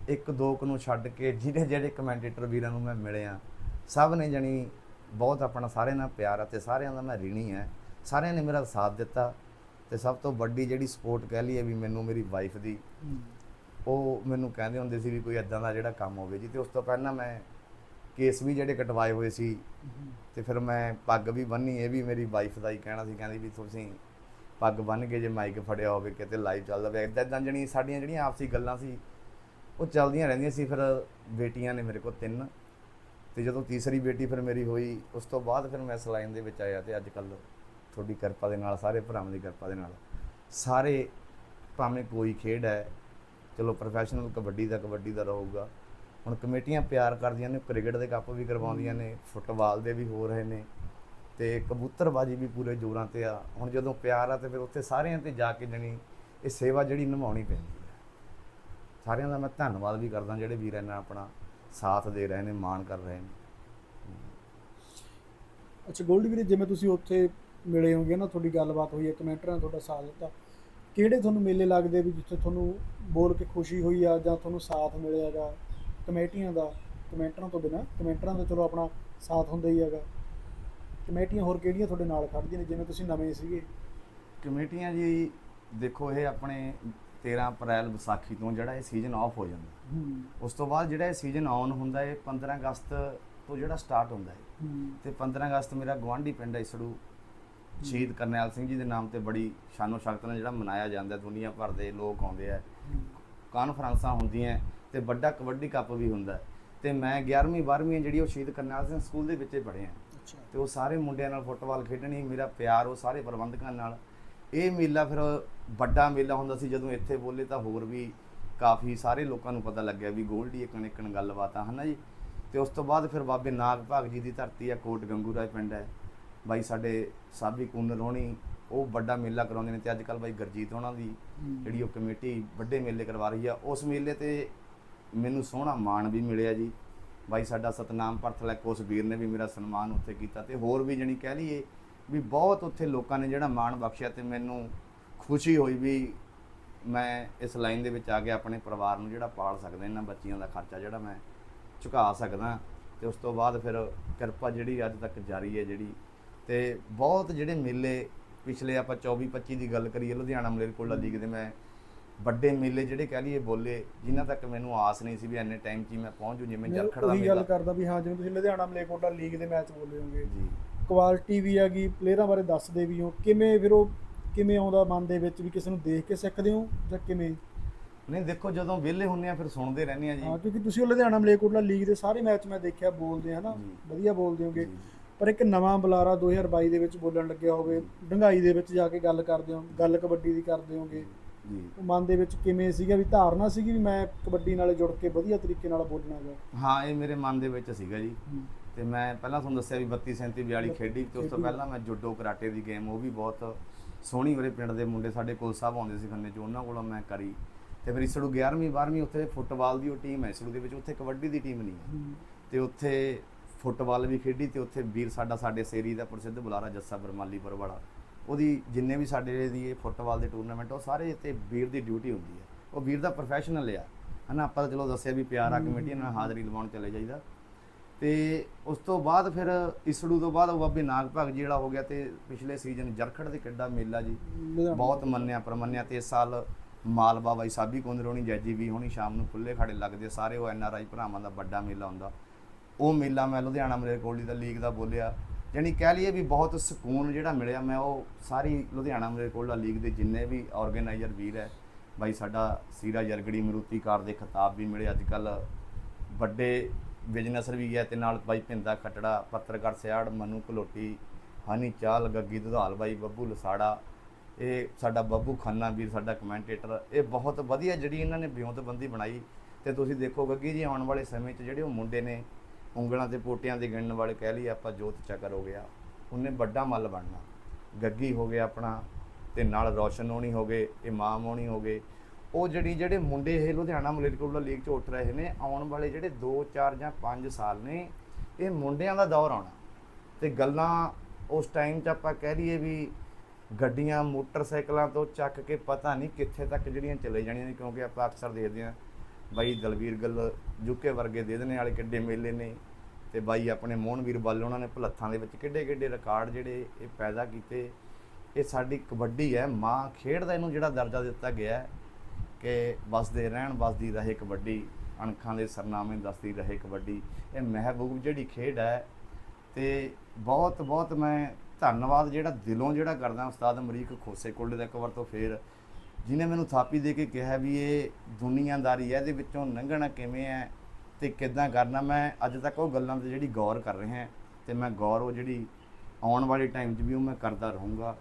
ਇੱਕ ਦੋ ਕੁ ਨੂੰ ਛੱਡ ਕੇ ਜਿਹੜੇ ਜਿਹੜੇ ਕਮੈਂਟੇਟਰ ਵੀਰਾਂ ਨੂੰ ਮੈਂ ਮਿਲਿਆ ਸਭ ਨੇ ਜਣੀ ਬਹੁਤ ਆਪਣਾ ਸਾਰਿਆਂ ਨਾਲ ਪਿਆਰ ਆ ਤੇ ਸਾਰਿਆਂ ਦਾ ਮੈਂ ਰਿਣੀ ਹੈ। ਸਾਰਿਆਂ ਨੇ ਮੇਰਾ ਸਾਥ ਦਿੱਤਾ। ਤੇ ਸਭ ਤੋਂ ਵੱਡੀ ਜਿਹੜੀ ਸਪੋਰਟ ਕਹਿ ਲਈਏ ਵੀ ਮੈਨੂੰ ਮੇਰੀ ਵਾਈਫ ਦੀ। ਉਹ ਮੈਨੂੰ ਕਹਿੰਦੇ ਹੁੰਦੇ ਸੀ ਵੀ ਕੋਈ ਐਦਾਂ ਦਾ ਜਿਹੜਾ ਕੰਮ ਹੋਵੇ ਜੀ। ਤੇ ਉਸ ਤੋਂ ਪਹਿਲਾਂ ਮੈਂ ਕੇਸ ਵੀ ਜਿਹੜੇ ਕਟਵਾਏ ਹੋਏ ਸੀ। ਤੇ ਫਿਰ ਮੈਂ ਪੱਗ ਵੀ ਬੰਨੀ ਇਹ ਵੀ ਮੇਰੀ ਵਾਈਫ ਦਾ ਹੀ ਕਹਿਣਾ ਸੀ। ਕਹਿੰਦੀ ਵੀ ਤੁਸੀਂ ਪੱਗ ਬੰਨ ਕੇ ਜੇ ਮਾਈਕ ਫੜਿਆ ਹੋਵੇ ਕਿਤੇ ਲਾਈਵ ਚੱਲਦਾ ਹੋਵੇ ਇਦਾਂ ਇਦਾਂ ਜਣੀ ਸਾਡੀਆਂ ਜਿਹੜੀਆਂ ਆਪਸੀ ਗੱਲਾਂ ਸੀ ਉਹ ਚੱਲਦੀਆਂ ਰਹਿੰਦੀਆਂ ਸੀ। ਫਿਰ ਬੇਟੀਆਂ ਨੇ ਮੇਰੇ ਕੋਲ ਤਿੰਨ ਤੇ ਜਦੋਂ ਤੀਸਰੀ ਬੇਟੀ ਫਿਰ ਮੇਰੀ ਹੋਈ ਉਸ ਤੋਂ ਬਾਅਦ ਫਿਰ ਮੈਂ ਇਸ ਲਾਈਨ ਦੇ ਵਿੱਚ ਆਇਆ ਤੇ ਅੱਜ ਕੱਲ ਤੁਹਾਡੀ ਕਿਰਪਾ ਦੇ ਨਾਲ ਸਾਰੇ ਭਰਾਵਾਂ ਦੀ ਕਿਰਪਾ ਦੇ ਨਾਲ। ਸਾਰੇ ਭਾਵੇਂ ਕੋਈ ਖੇਡ ਹੈ ਚਲੋ ਪ੍ਰੋਫੈਸ਼ਨਲ ਕਬੱਡੀ ਦਾ ਕਬੱਡੀ ਦਾ ਰਹੂਗਾ। ਹੁਣ ਕਮੇਟੀਆਂ ਪਿਆਰ ਕਰਦੀਆਂ ਨੇ ਕ੍ਰਿਕਟ ਦੇ ਕੱਪ ਵੀ ਕਰਵਾਉਂਦੀਆਂ ਨੇ ਫੁੱਟਬਾਲ ਦੇ ਵੀ ਹੋ ਰਹੇ ਨੇ ਤੇ ਕਬੂਤਰਬਾਜੀ ਵੀ ਪੂਰੇ ਜ਼ੋਰਾਂ ਤੇ ਆ। ਹੁਣ ਜਦੋਂ ਪਿਆਰ ਆ ਤੇ ਫਿਰ ਉੱਥੇ ਸਾਰਿਆਂ ਤੇ ਜਾ ਕੇ ਜਣੀ ਇਹ ਸੇਵਾ ਜਿਹੜੀ ਨਿਭਾਉਣੀ ਪੈਂਦੀ ਹੈ। ਸਾਰਿਆਂ ਦਾ ਮੈਂ ਧੰਨਵਾਦ ਵੀ ਕਰਦਾ ਜਿਹੜੇ ਵੀਰ ਇਹਨਾਂ ਆਪਣਾ ਸਾਥ ਦੇ ਰਹੇ ਨੇ ਮਾਣ ਕਰ ਰਹੇ ਨੇ। ਅੱਛਾ ਗੋਲਡੀ ਵੀਰੇ ਜਿਵੇਂ ਤੁਸੀਂ ਉੱਥੇ ਮਿਲੇ ਹੋਗੇ ਨਾ ਤੁਹਾਡੀ ਗੱਲਬਾਤ ਹੋਈ ਹੈ ਕਮੈਂਟਰਾਂ ਨੇ ਤੁਹਾਡਾ ਸਾਥ ਦਿੱਤਾ। ਕਿਹੜੇ ਤੁਹਾਨੂੰ ਮੇਲੇ ਲੱਗਦੇ ਵੀ ਜਿੱਥੇ ਤੁਹਾਨੂੰ ਬੋਲ ਕੇ ਖੁਸ਼ੀ ਹੋਈ ਆ ਜਾਂ ਤੁਹਾਨੂੰ ਸਾਥ ਮਿਲਿਆਗਾ ਕਮੇਟੀਆਂ ਦਾ ਕਮੈਂਟਰਾਂ ਤੋਂ ਬਿਨਾ ਕਮੈਂਟਰਾਂ ਦਾ ਚਲੋ ਆਪਣਾ ਸਾਥ ਹੁੰਦਾ ਹੀ ਹੈਗਾ। ਕਮੇਟੀਆਂ ਹੋਰ ਕਿਹੜੀਆਂ ਤੁਹਾਡੇ ਨਾਲ ਖੜਦੀਆਂ ਨੇ? ਜਿਵੇਂ ਤੁਸੀਂ ਨਵੇਂ ਸੀਗੇ। ਕਮੇਟੀਆਂ ਜੀ ਦੇਖੋ ਇਹ ਆਪਣੇ 13 ਅਪ੍ਰੈਲ ਵਿਸਾਖੀ ਤੋਂ ਜਿਹੜਾ ਇਹ ਸੀਜ਼ਨ ਆਫ ਹੋ ਜਾਂਦਾ। ਉਸ ਤੋਂ ਬਾਅਦ ਜਿਹੜਾ ਇਹ ਸੀਜ਼ਨ ਆਨ ਹੁੰਦਾ ਹੈ 15 ਅਗਸਤ ਤੋਂ ਜਿਹੜਾ ਸਟਾਰਟ ਹੁੰਦਾ ਹੈ। ਤੇ 15 ਅਗਸਤ ਮੇਰਾ ਗਵਾਂਢੀ ਪਿੰਡ ਹੈ ਇਸੜੂ ਸ਼ਹੀਦ ਕਰਨੈਲ ਸਿੰਘ ਜੀ ਦੇ ਨਾਮ ਤੇ ਬੜੀ ਸ਼ਾਨੋ ਸ਼ੌਕਤ ਨਾਲ ਜਿਹੜਾ ਮਨਾਇਆ ਜਾਂਦਾ। ਦੁਨੀਆ ਭਰ ਦੇ ਲੋਕ ਆਉਂਦੇ ਆ। ਕਾਨਫਰੰਸਾਂ ਹੁੰਦੀਆਂ ਤੇ ਵੱਡਾ ਕਬੱਡੀ ਕੱਪ ਵੀ ਹੁੰਦਾ। ਤੇ ਮੈਂ 11ਵੀਂ 12ਵੀਂ ਜਿਹੜੀ ਉਹ ਸ਼ਹੀਦ ਕਰਨੈਲ ਸਿੰਘ ਸਕੂਲ ਦੇ ਵਿੱਚ ਹੀ ਪੜ੍ਹੇ ਆ ਅੱਛਾ। ਤੇ ਉਹ ਸਾਰੇ ਮੁੰਡਿਆਂ ਨਾਲ ਫੁੱਟਬਾਲ ਖੇਡਣੀ ਮੇਰਾ ਪਿਆਰ ਉਹ ਸਾਰੇ ਪ੍ਰਬੰਧਕਾਂ ਨਾਲ। ਇਹ ਮੇਲਾ ਫਿਰ ਵੱਡਾ ਮੇਲਾ ਹੁੰਦਾ ਸੀ ਜਦੋਂ ਇੱਥੇ ਬੋਲੇ ਤਾਂ ਹੋਰ ਵੀ ਕਾਫੀ ਸਾਰੇ ਲੋਕਾਂ ਨੂੰ ਪਤਾ ਲੱਗਿਆ ਵੀ ਗੋਲਡੀ ਇੱਕਣ ਇੱਕਣ ਗੱਲਬਾਤ ਆ ਹਨਾ ਜੀ? ਤੇ ਉਸ ਤੋਂ ਬਾਅਦ ਫਿਰ ਬਾਬੇ ਨਾਗ ਭਾਗ ਜੀ ਦੀ ਧਰਤੀ ਆ ਕੋਟ ਗੰਗੂ ਰਾਏ ਪਿੰਡ ਹੈ। ਬਾਈ ਸਾਡੇ ਸਾਬੀ ਕੂਨਰ ਹੋਣੀ ਉਹ ਵੱਡਾ ਮੇਲਾ ਕਰਾਉਂਦੇ ਨੇ ਤੇ ਅੱਜ ਕੱਲ ਬਾਈ ਗਰਜੀਤ ਹੋਣਾ ਦੀ। ਜਿਹੜੀ ਉਹ ਕਮੇਟੀ ਵੱਡੇ ਮੇਲੇ ਕਰਵਾ ਰਹੀ ਆ ਉਸ ਮੇਲੇ ਤੇ ਮੈਨੂੰ ਸੋਹਣਾ ਮਾਣ ਵੀ ਮਿਲਿਆ ਜੀ ਬਾਈ ਸਾਡਾ ਸਤਨਾਮ ਪਰਥਲੈਕ ਉਸ ਵੀਰ ਨੇ ਵੀ ਮੇਰਾ ਸਨਮਾਨ ਉੱਥੇ ਕੀਤਾ ਤੇ ਹੋਰ ਵੀ ਜਣੀ ਕਹਿ ਲਈਏ ਵੀ ਬਹੁਤ ਉੱਥੇ ਲੋਕਾਂ ਨੇ ਜਿਹੜਾ ਮਾਣ ਬਖਸ਼ਿਆ ਤੇ ਮੈਨੂੰ ਖੁਸ਼ੀ ਹੋਈ ਵੀ ਮੈਂ ਇਸ ਲਾਈਨ ਦੇ ਵਿੱਚ ਆ ਕੇ ਆਪਣੇ ਪਰਿਵਾਰ ਨੂੰ ਜਿਹੜਾ ਪਾਲ ਸਕਦਾ ਇਹਨਾਂ ਬੱਚਿਆਂ ਦਾ ਖਰਚਾ ਜਿਹੜਾ ਮੈਂ ਝੁਕਾ ਸਕਦਾ ਤੇ ਉਸ ਤੋਂ ਬਾਅਦ ਫਿਰ ਕਿਰਪਾ ਜਿਹੜੀ ਅੱਜ ਤੱਕ ਜਾਰੀ ਹੈ ਜਿਹੜੀ ਤੇ ਬਹੁਤ ਜਿਹੜੇ ਮੇਲੇ ਪਿਛਲੇ ਆਪਾਂ 24 25 ਦੀ ਗੱਲ ਕਰੀਏ ਲੁਧਿਆਣਾ ਮਲੇਰਕੋਟਲਾ ਲੀਗ ਦੇ ਮੈਂ ਵੱਡੇ ਮੇਲੇ ਜਿਹੜੇ ਕਹਿ ਲਈਏ ਬੋਲੇ ਜਿਨ੍ਹਾਂ ਤੱਕ ਮੈਨੂੰ ਆਸ ਨਹੀਂ ਸੀ ਵੀ ਇੰਨੇ ਟਾਈਮ 'ਚ ਹੀ ਮੈਂ ਪਹੁੰਚ ਜੂ ਜਿਵੇਂ ਜਰਖੜ ਦਾ ਉਹੀ ਗੱਲ ਮੇਲਾ ਕਰਦਾ ਵੀ ਹਾਂ ਜਿਵੇਂ ਤੁਸੀਂ ਲੁਧਿਆਣਾ ਮਲੇਕੋਟਾ ਲੀਗ ਦੇ ਮੈਚ ਬੋਲੇ ਹੋਗੇ ਜੀ। ਕੁਆਲਿਟੀ ਵੀ ਹੈਗੀ ਪਲੇਅਰਾਂ ਬਾਰੇ ਦੱਸਦੇ ਵੀ ਹੋ। ਕਿਵੇਂ ਫਿਰ ਉਹ ਕਿਵੇਂ ਆਉਂਦਾ ਮਨ ਦੇ ਵਿੱਚ ਵੀ ਕਿਸੇ ਨੂੰ ਦੇਖ ਕੇ ਸਿੱਖਦੇ ਹੋ ਜਾਂ ਕਿਵੇਂ? ਨਹੀਂ ਦੇਖੋ ਜਦੋਂ ਵਿਹਲੇ ਹੁੰਨੇ ਆ ਫਿਰ ਸੁਣਦੇ ਰਹਿੰਦੇ ਆ ਜੀ। ਹਾਂ ਕਿਉਂਕਿ ਤੁਸੀਂ ਉਹ ਲੁਧਿਆਣਾ ਮਲੇਕੋਟਲਾ ਲੀਗ ਦੇ ਸਾਰੇ ਮੈਚ ਮੈਂ ਦੇਖਿਆ ਬੋਲਦੇ ਹਨਾ। ਵਧੀਆ ਬੋਲਦੇ ਹੋਗੇ। ਪਰ ਇੱਕ ਨਵਾਂ ਬੁਲਾਰਾ 2022 ਦੇ ਵਿੱਚ ਬੋਲਣ ਲੱਗਿਆ ਹੋਵੇ ਡੰਗਾਈ ਦੇ ਵਿੱਚ ਜਾ ਕੇ ਗੱਲ ਕਰਦੇ ਹੋ ਗੱਲ ਕਬੱਡੀ ਦੀ ਕਰਦੇ ਹੋਗੇ ਜੀ। ਮਨ ਦੇ ਵਿੱਚ ਕਿਵੇਂ ਸੀਗਾ ਵੀ ਧਾਰਨਾ ਸੀਗੀ ਵੀ ਮੈਂ ਕਬੱਡੀ ਨਾਲ ਜੁੜ ਕੇ ਵਧੀਆ ਤਰੀਕੇ ਨਾਲ ਬੋਲਣਾ ਹੈਗਾ ਹਾਂ ਇਹ ਮੇਰੇ ਮਨ ਦੇ ਵਿੱਚ ਸੀਗਾ ਜੀ। ਤੇ ਮੈਂ ਪਹਿਲਾਂ ਤੁਹਾਨੂੰ ਦੱਸਿਆ ਵੀ 32 37 42 ਖੇਡੀ ਤੇ ਉਸ ਤੋਂ। ਪਹਿਲਾਂ ਮੈਂ ਜੁੱਡੋ ਕਰਾਟੇ ਦੀ ਗੇਮ ਉਹ ਵੀ ਬਹੁਤ ਸੋਹਣੀ ਮੇਰੇ ਪਿੰਡ ਦੇ ਮੁੰਡੇ ਸਾਡੇ ਕੋਲ ਸਾਹਿਬ ਆਉਂਦੇ ਸੀ ਖੰਨੇ ਚ ਉਹਨਾਂ ਕੋਲੋਂ ਮੈਂ ਕਰੀ। ਤੇ ਫਿਰ ਇਸੜੂ 11ਵੀਂ 12ਵੀਂ ਉੱਥੇ ਫੁੱਟਬਾਲ ਦੀ ਉਹ ਟੀਮ ਹੈ ਇਸੜੂ ਦੇ ਵਿੱਚ ਉੱਥੇ ਕਬੱਡੀ ਦੀ ਟੀਮ ਨਹੀਂ ਹੈ। ਤੇ ਉੱਥੇ ਫੁੱਟਬਾਲ ਵੀ ਖੇਡੀ ਤੇ ਉੱਥੇ ਵੀਰ ਸਾਡਾ ਸਾਡੇ ਸੇਰੀ ਦਾ ਪ੍ਰਸਿੱਧ ਬੁਲਾਰਾ ਜੱਸਾ ਬਰਮਾਲੀਪੁਰ ਵਾਲਾ ਉਹਦੀ ਜਿੰਨੇ ਵੀ ਸਾਡੇ ਦੀ ਇਹ ਫੁੱਟਬਾਲ ਦੇ ਟੂਰਨਾਮੈਂਟ ਉਹ ਸਾਰੇ ਇੱਥੇ ਵੀਰ ਦੀ ਡਿਊਟੀ ਹੁੰਦੀ ਹੈ। ਉਹ ਵੀਰ ਦਾ ਪ੍ਰੋਫੈਸ਼ਨਲ ਆ। ਹਨਾ ਆਪਾਂ ਤਾਂ ਚਲੋ ਦੱਸਿਆ ਵੀ ਪਿਆਰਾ ਕਮੇਟੀ ਨਾਲ ਹਾਜ਼ਰੀ ਲਵਾਉਣ ਚਲੇ ਜਾਈਦਾ। ਤੇ ਉਸ ਤੋਂ ਬਾਅਦ ਫਿਰ ਇਸੜੂ ਤੋਂ ਬਾਅਦ ਉਹ ਬਾਬੇ ਨਾਗ ਭਾਗ ਜੀ ਜਿਹੜਾ ਹੋ ਗਿਆ ਤੇ ਪਿਛਲੇ ਸੀਜ਼ਨ ਜਰਖੜ ਦੇ ਕਿੱਡਾ ਮੇਲਾ ਜੀ। ਬਹੁਤ ਮੰਨਿਆ ਪ੍ਰਮੰਨਿਆ ਤੇ ਇਸ ਸਾਲ ਮਾਲਵਾ ਬਾਈ ਸਾਬੀ ਕੁੰਦਰੋਣੀ ਜੈਜੀ ਵੀ ਹੋਣੀ ਸ਼ਾਮ ਨੂੰ ਖੁੱਲੇ ਖਾੜੇ ਲੱਗਦੇ ਸਾਰੇ ਉਹ ਐਨ ਆਰ ਆਈ ਭਰਾਵਾਂ ਦਾ ਵੱਡਾ ਮੇਲਾ ਹੁੰਦਾ। ਉਹ ਮੇਲਾ ਮੈਂ ਲੁਧਿਆਣਾ ਮਲੇਰਕੋਟਲੀ ਦਾ ਲੀਗ ਦਾ ਬੋਲਿਆ। ਜਾਣੀ ਕਹਿ ਲਈਏ ਵੀ ਬਹੁਤ ਸਕੂਨ ਜਿਹੜਾ ਮਿਲਿਆ, ਮੈਂ ਉਹ ਸਾਰੀ ਲੁਧਿਆਣਾ ਮਲੇਰਕੋਟਲਾ ਲੀਗ ਦੇ ਜਿੰਨੇ ਵੀ ਆਰਗੇਨਾਈਜ਼ਰ ਵੀਰ ਹੈ, ਬਾਈ ਸਾਡਾ ਸੀਰਾ ਜਰਗੜੀ ਮਰੂਤੀਕਾਰ ਦੇ ਖਿਤਾਬ ਵੀ ਮਿਲੇ। ਅੱਜ ਕੱਲ ਵੱਡੇ ਬਿਜ਼ਨਸਰ ਵੀ ਹੈ ਤੇ ਨਾਲ ਬਾਈ ਪਿੰਦਾ ਖਟੜਾ, ਪੱਤਰਕਾਰ ਸਿਆੜ, ਮਨੂ ਕਲੋਟੀ ਹਨੀ ਚਾਲ, ਗੱਗੀ ਦੁਧਾਲ ਬਾਈ, ਬੱਬੂ ਲਸਾੜਾ, ਇਹ ਸਾਡਾ ਬੱਬੂ ਖੰਨਾ ਵੀਰ, ਸਾਡਾ ਕਮੈਂਟੇਟਰ ਇਹ ਬਹੁਤ ਵਧੀਆ ਜਿਹੜੀ ਇਹਨਾਂ ਨੇ ਬਿਉਂਤਬੰਦੀ ਬਣਾਈ। ਤੇ ਤੁਸੀਂ ਦੇਖੋ ਗੱਗੀ ਜੀ ਆਉਣ ਵਾਲੇ ਸਮੇਂ 'ਚ ਜਿਹੜੇ ਉਹ ਮੁੰਡੇ ਨੇ ਉਂਗਲਾਂ ਤੇ ਪੋਟਿਆਂ ਦੇ ਗਿਣਨ ਵਾਲੇ ਕਹਿ ਲਈ ਆਪਾਂ ਜੋਤ ਚੱਕਰ ਹੋ ਗਿਆ। ਉਹਨੇ ਵੱਡਾ ਮੱਲ ਬਣਨਾ। ਗੱਗੀ ਹੋ ਗਿਆ ਆਪਣਾ ਤੇ ਨਾਲ ਰੌਸ਼ਨ ਹੋਣੀ ਹੋ ਗਏ, ਇਮਾਮ ਹੋਣੀ ਹੋ ਗਏ। ਉਹ ਜਿਹੜੀ ਜਿਹੜੇ ਮੁੰਡੇ ਇਹ ਲੁਧਿਆਣਾ ਮਲੇਰਕੋਟਲਾ ਲੀਗ 'ਚ ਉੱਠ ਰਹੇ ਨੇ, ਆਉਣ ਵਾਲੇ ਜਿਹੜੇ 2 4 ਜਾਂ 5 ਸਾਲ ਨੇ, ਇਹ ਮੁੰਡਿਆਂ ਦਾ ਦੌਰ ਆਉਣਾ। ਤੇ ਗੱਲਾਂ ਉਸ ਟਾਈਮ 'ਚ ਆਪਾਂ ਕਹਿ ਲਈਏ ਵੀ ਗੱਡੀਆਂ, ਮੋਟਰਸਾਈਕਲਾਂ ਤੋਂ ਚੱਕ ਕੇ ਪਤਾ ਨਹੀਂ ਕਿੱਥੇ ਤੱਕ ਜਿਹੜੀਆਂ ਚਲੇ ਜਾਣੀਆਂ ਨੇ, ਕਿਉਂਕਿ ਆਪਾਂ ਅਕਸਰ ਦੇਖਦੇ ਹਾਂ, ਬਾਈ ਦਲਵੀਰ ਗੱਲ ਯੂਕੇ ਵਰਗੇ ਦੇ ਦੇਣੇ ਵਾਲੇ ਕਿੱਡੇ ਮੇਲੇ ਨੇ। ਤੇ ਬਾਈ ਆਪਣੇ ਮੋਹਨਵੀਰ ਬੱਲ ਉਹਨਾਂ ਨੇ ਭਲੱਥਾਂ ਦੇ ਵਿੱਚ ਕਿੱਡੇ ਕਿੱਡੇ ਰਿਕਾਰਡ ਜਿਹੜੇ ਇਹ ਪੈਦਾ ਕੀਤੇ। ਇਹ ਸਾਡੀ ਕਬੱਡੀ ਹੈ, ਮਾਂ ਖੇਡ ਦਾ ਇਹਨੂੰ ਜਿਹੜਾ ਦਰਜਾ ਦਿੱਤਾ ਗਿਆ ਹੈ ਕਿ ਵਸਦੇ ਰਹਿਣ, ਵਸਦੀ ਰਹੇ ਕਬੱਡੀ, ਅਣਖਾਂ ਦੇ ਸਰਨਾਮੇ ਦੱਸਦੀ ਰਹੇ ਕਬੱਡੀ। ਇਹ ਮਹਿਬੂਬ ਜਿਹੜੀ ਖੇਡ ਹੈ ਤੇ ਬਹੁਤ ਬਹੁਤ ਮੈਂ ਧੰਨਵਾਦ ਜਿਹੜਾ ਦਿਲੋਂ ਜਿਹੜਾ ਕਰਦਾ ਉਸਤਾਦ ਅਮਰੀਕ ਖੋਸੇ ਕੋਲੇ ਦਾ ਇੱਕ ਵਾਰ ਤੋਂ ਫੇਰ ਜਿਨੇ ਮੈਨੂੰ ਥਾਪੀ ਦੇ ਕੇ ਕਿਹਾ ਵੀ ਇਹ ਦੁਨੀਆਦਾਰੀ ਹੈ, ਇਹਦੇ ਵਿੱਚੋਂ ਲੰਘਣਾ ਕਿਵੇਂ ਹੈ? ਤੇ ਕਿੱਦਾਂ ਕਰਨਾ, ਮੈਂ ਅੱਜ ਤੱਕ ਉਹ ਗੱਲਾਂ ਤੇ ਜਿਹੜੀ ਗੌਰ ਕਰ ਰਿਹਾ ਹਾਂ, ਤੇ ਮੈਂ ਗੌਰ ਉਹ ਜਿਹੜੀ ਆਉਣ ਵਾਲੇ ਟਾਈਮ 'ਚ ਵੀ ਉਹ ਮੈਂ ਕਰਦਾ ਰਹੂੰਗਾ।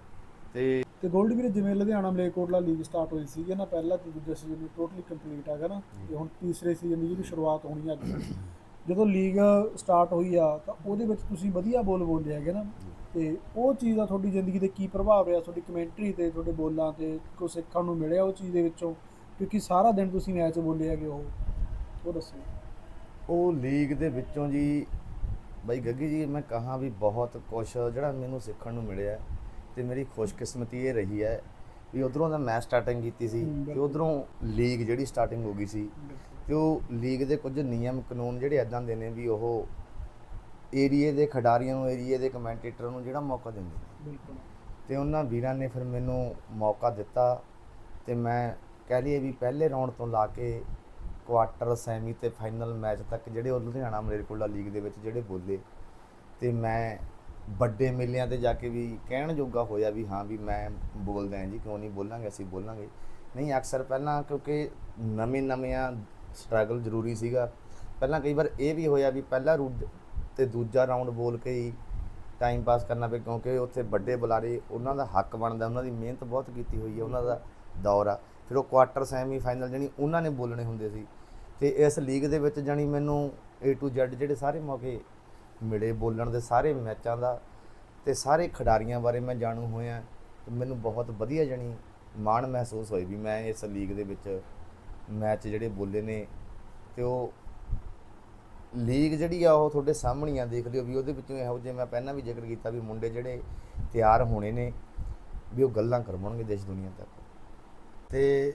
ਤੇ ਤੇ 골ਡ ਵੀਰੇ, ਜਿਵੇਂ ਲੁਧਿਆਣਾ ਮਲੇਕੋਟਲਾ ਲੀਗ ਸਟਾਰਟ ਹੋਈ ਸੀਗੀ ਨਾ, ਪਹਿਲਾ ਤੇ ਦੂਜਾ ਸੀਜ਼ਨ ਟੋਟਲੀ ਕੰਪਲੀਟ ਹੈਗਾ ਨਾ, ਤੇ ਹੁਣ ਤੀਸਰੇ ਸੀਜ਼ਨ ਦੀ ਜਿਹੜੀ ਸ਼ੁਰੂਆਤ ਹੋਣੀ ਆ ਜਦੋਂ ਲੀਗ ਸਟਾਰਟ ਹੋਈ ਆ, ਤਾਂ ਉਹਦੇ ਵਿੱਚ ਤੁਸੀਂ ਵਧੀਆ ਬੋਲ ਬੋਲੇ ਹੈਗੇ ਨਾ, ਤੇ ਉਹ ਚੀਜ਼ ਦਾ ਤੁਹਾਡੀ ਜ਼ਿੰਦਗੀ ਤੇ ਕੀ ਪ੍ਰਭਾਵ ਰਿਹਾ, ਤੁਹਾਡੀ ਕਮੈਂਟਰੀ ਤੇ, ਤੁਹਾਡੇ ਬੋਲਾਂ ਤੇ ਕੁਝ ਸਿੱਖਣ ਨੂੰ ਮਿਲਿਆ ਉਹ ਚੀਜ਼ ਦੇ ਵਿੱਚੋਂ? ਕਿਉਂਕਿ ਸਾਰਾ ਦਿਨ ਤੁਸੀਂ ਮੈਚ ਬੋਲੇ ਹੈਗੇ ਉਹ ਉਹ ਦੱਸੋ। ਉਹ ਲੀਗ ਦੇ ਵਿੱਚੋਂ ਜੀ ਬਾਈ ਗੱਗੀ ਜੀ ਮੈਂ ਕਹਾਂ ਵੀ ਬਹੁਤ ਕੁਝ ਜਿਹੜਾ ਮੈਨੂੰ ਸਿੱਖਣ ਨੂੰ ਮਿਲਿਆ ਤੇ ਮੇਰੀ ਖੁਸ਼ਕਿਸਮਤੀ ਇਹ ਰਹੀ ਹੈ ਵੀ ਉਧਰੋਂ ਦਾ ਮੈਂ ਸਟਾਰਟਿੰਗ ਕੀਤੀ ਸੀ ਤੇ। ਉਧਰੋਂ ਲੀਗ ਜਿਹੜੀ ਸਟਾਰਟਿੰਗ ਹੋ ਗਈ ਸੀ ਤੇ ਉਹ ਲੀਗ ਦੇ ਕੁਝ ਨਿਯਮ ਕਾਨੂੰਨ ਜਿਹੜੇ ਐਦਾਂ ਦੇ ਨੇ ਵੀ ਉਹ ਏਰੀਏ ਦੇ ਖਿਡਾਰੀਆਂ ਨੂੰ ਏਰੀਏ ਦੇ ਕਮੈਂਟੇਟਰ ਨੂੰ ਜਿਹੜਾ ਮੌਕਾ ਦਿੰਦੇ ਨੇ। ਬਿਲਕੁਲ। ਤੇ ਉਹਨਾਂ ਵੀਰਾਂ ਨੇ ਫਿਰ ਮੈਨੂੰ ਮੌਕਾ ਦਿੱਤਾ ਤੇ ਮੈਂ ਕਹਿ ਲਈਏ ਵੀ ਪਹਿਲੇ ਰਾਉਂਡ ਤੋਂ ਲਾ ਕੇ ਕੁਆਟਰ, ਸੈਮੀ ਤੇ ਫਾਈਨਲ ਮੈਚ ਤੱਕ ਜਿਹੜੇ ਉਹ ਲੁਧਿਆਣਾ ਮਲੇਰਕੋਟਲਾ ਲੀਗ ਦੇ ਵਿੱਚ ਜਿਹੜੇ ਬੋਲੇ ਤੇ ਮੈਂ ਵੱਡੇ ਮੇਲਿਆਂ ਤੇ ਜਾ ਕੇ ਵੀ ਕਹਿਣ ਜੋਗਾ ਹੋਇਆ ਵੀ ਹਾਂ ਵੀ ਮੈਂ ਬੋਲਦਾ ਹਾਂ ਜੀ, ਕਿਉਂ ਨਹੀਂ ਬੋਲਾਂਗੇ, ਅਸੀਂ ਬੋਲਾਂਗੇ। ਨਹੀਂ, ਅਕਸਰ ਪਹਿਲਾਂ ਕਿਉਂਕਿ ਨਵੇਂ ਨਵਿਆਂ ਸਟਰਗਲ ਜ਼ਰੂਰੀ ਸੀਗਾ। ਪਹਿਲਾਂ ਕਈ ਵਾਰ ਇਹ ਵੀ ਹੋਇਆ ਵੀ ਪਹਿਲਾ ਰੂਟ ਤੇ ਦੂਜਾ ਰਾਉਂਡ ਬੋਲ ਕੇ ਹੀ ਟਾਈਮ ਪਾਸ ਕਰਨਾ ਪਿਆ, ਕਿਉਂਕਿ ਉੱਥੇ ਵੱਡੇ ਬੁਲਾਰੇ, ਉਹਨਾਂ ਦਾ ਹੱਕ ਬਣਦਾ, ਉਹਨਾਂ ਦੀ ਮਿਹਨਤ ਬਹੁਤ ਕੀਤੀ ਹੋਈ ਹੈ, ਉਹਨਾਂ ਦਾ ਦੌਰ ਆ। ਫਿਰ ਉਹ ਕੁਆਟਰ ਸੈਮੀ ਫਾਈਨਲ ਜਾਣੀ ਉਹਨਾਂ ਨੇ ਬੋਲਣੇ ਹੁੰਦੇ ਸੀ। ਤੇ ਇਸ ਲੀਗ ਦੇ ਵਿੱਚ ਜਾਣੀ ਮੈਨੂੰ A to Z ਜਿਹੜੇ ਸਾਰੇ ਮੌਕੇ ਮਿਲੇ ਬੋਲਣ ਦੇ, ਸਾਰੇ ਮੈਚਾਂ ਦਾ ਤੇ ਸਾਰੇ ਖਿਡਾਰੀਆਂ ਬਾਰੇ ਮੈਂ ਜਾਣੂ ਹੋਇਆ ਤੇ ਮੈਨੂੰ ਬਹੁਤ ਵਧੀਆ ਜਾਣੀ ਮਾਣ ਮਹਿਸੂਸ ਹੋਈ ਵੀ ਮੈਂ ਇਸ ਲੀਗ ਦੇ ਵਿੱਚ ਮੈਚ ਜਿਹੜੇ ਬੋਲੇ ਨੇ ਤੇ ਉਹ ਲੀਗ ਜਿਹੜੀ ਆ ਉਹ ਤੁਹਾਡੇ ਸਾਹਮਣੇ ਆ, ਦੇਖ ਲਿਓ ਵੀ ਉਹਦੇ ਵਿੱਚੋਂ ਇਹੋ ਜਿਹੇ ਮੈਂ ਪਹਿਲਾਂ ਵੀ ਜ਼ਿਕਰ ਕੀਤਾ ਵੀ ਮੁੰਡੇ ਜਿਹੜੇ ਤਿਆਰ ਹੋਣੇ ਨੇ ਵੀ ਉਹ ਗੱਲਾਂ ਕਰਵਾਉਣਗੇ ਦੇਸ਼ ਦੁਨੀਆ ਤੱਕ। ਤੇ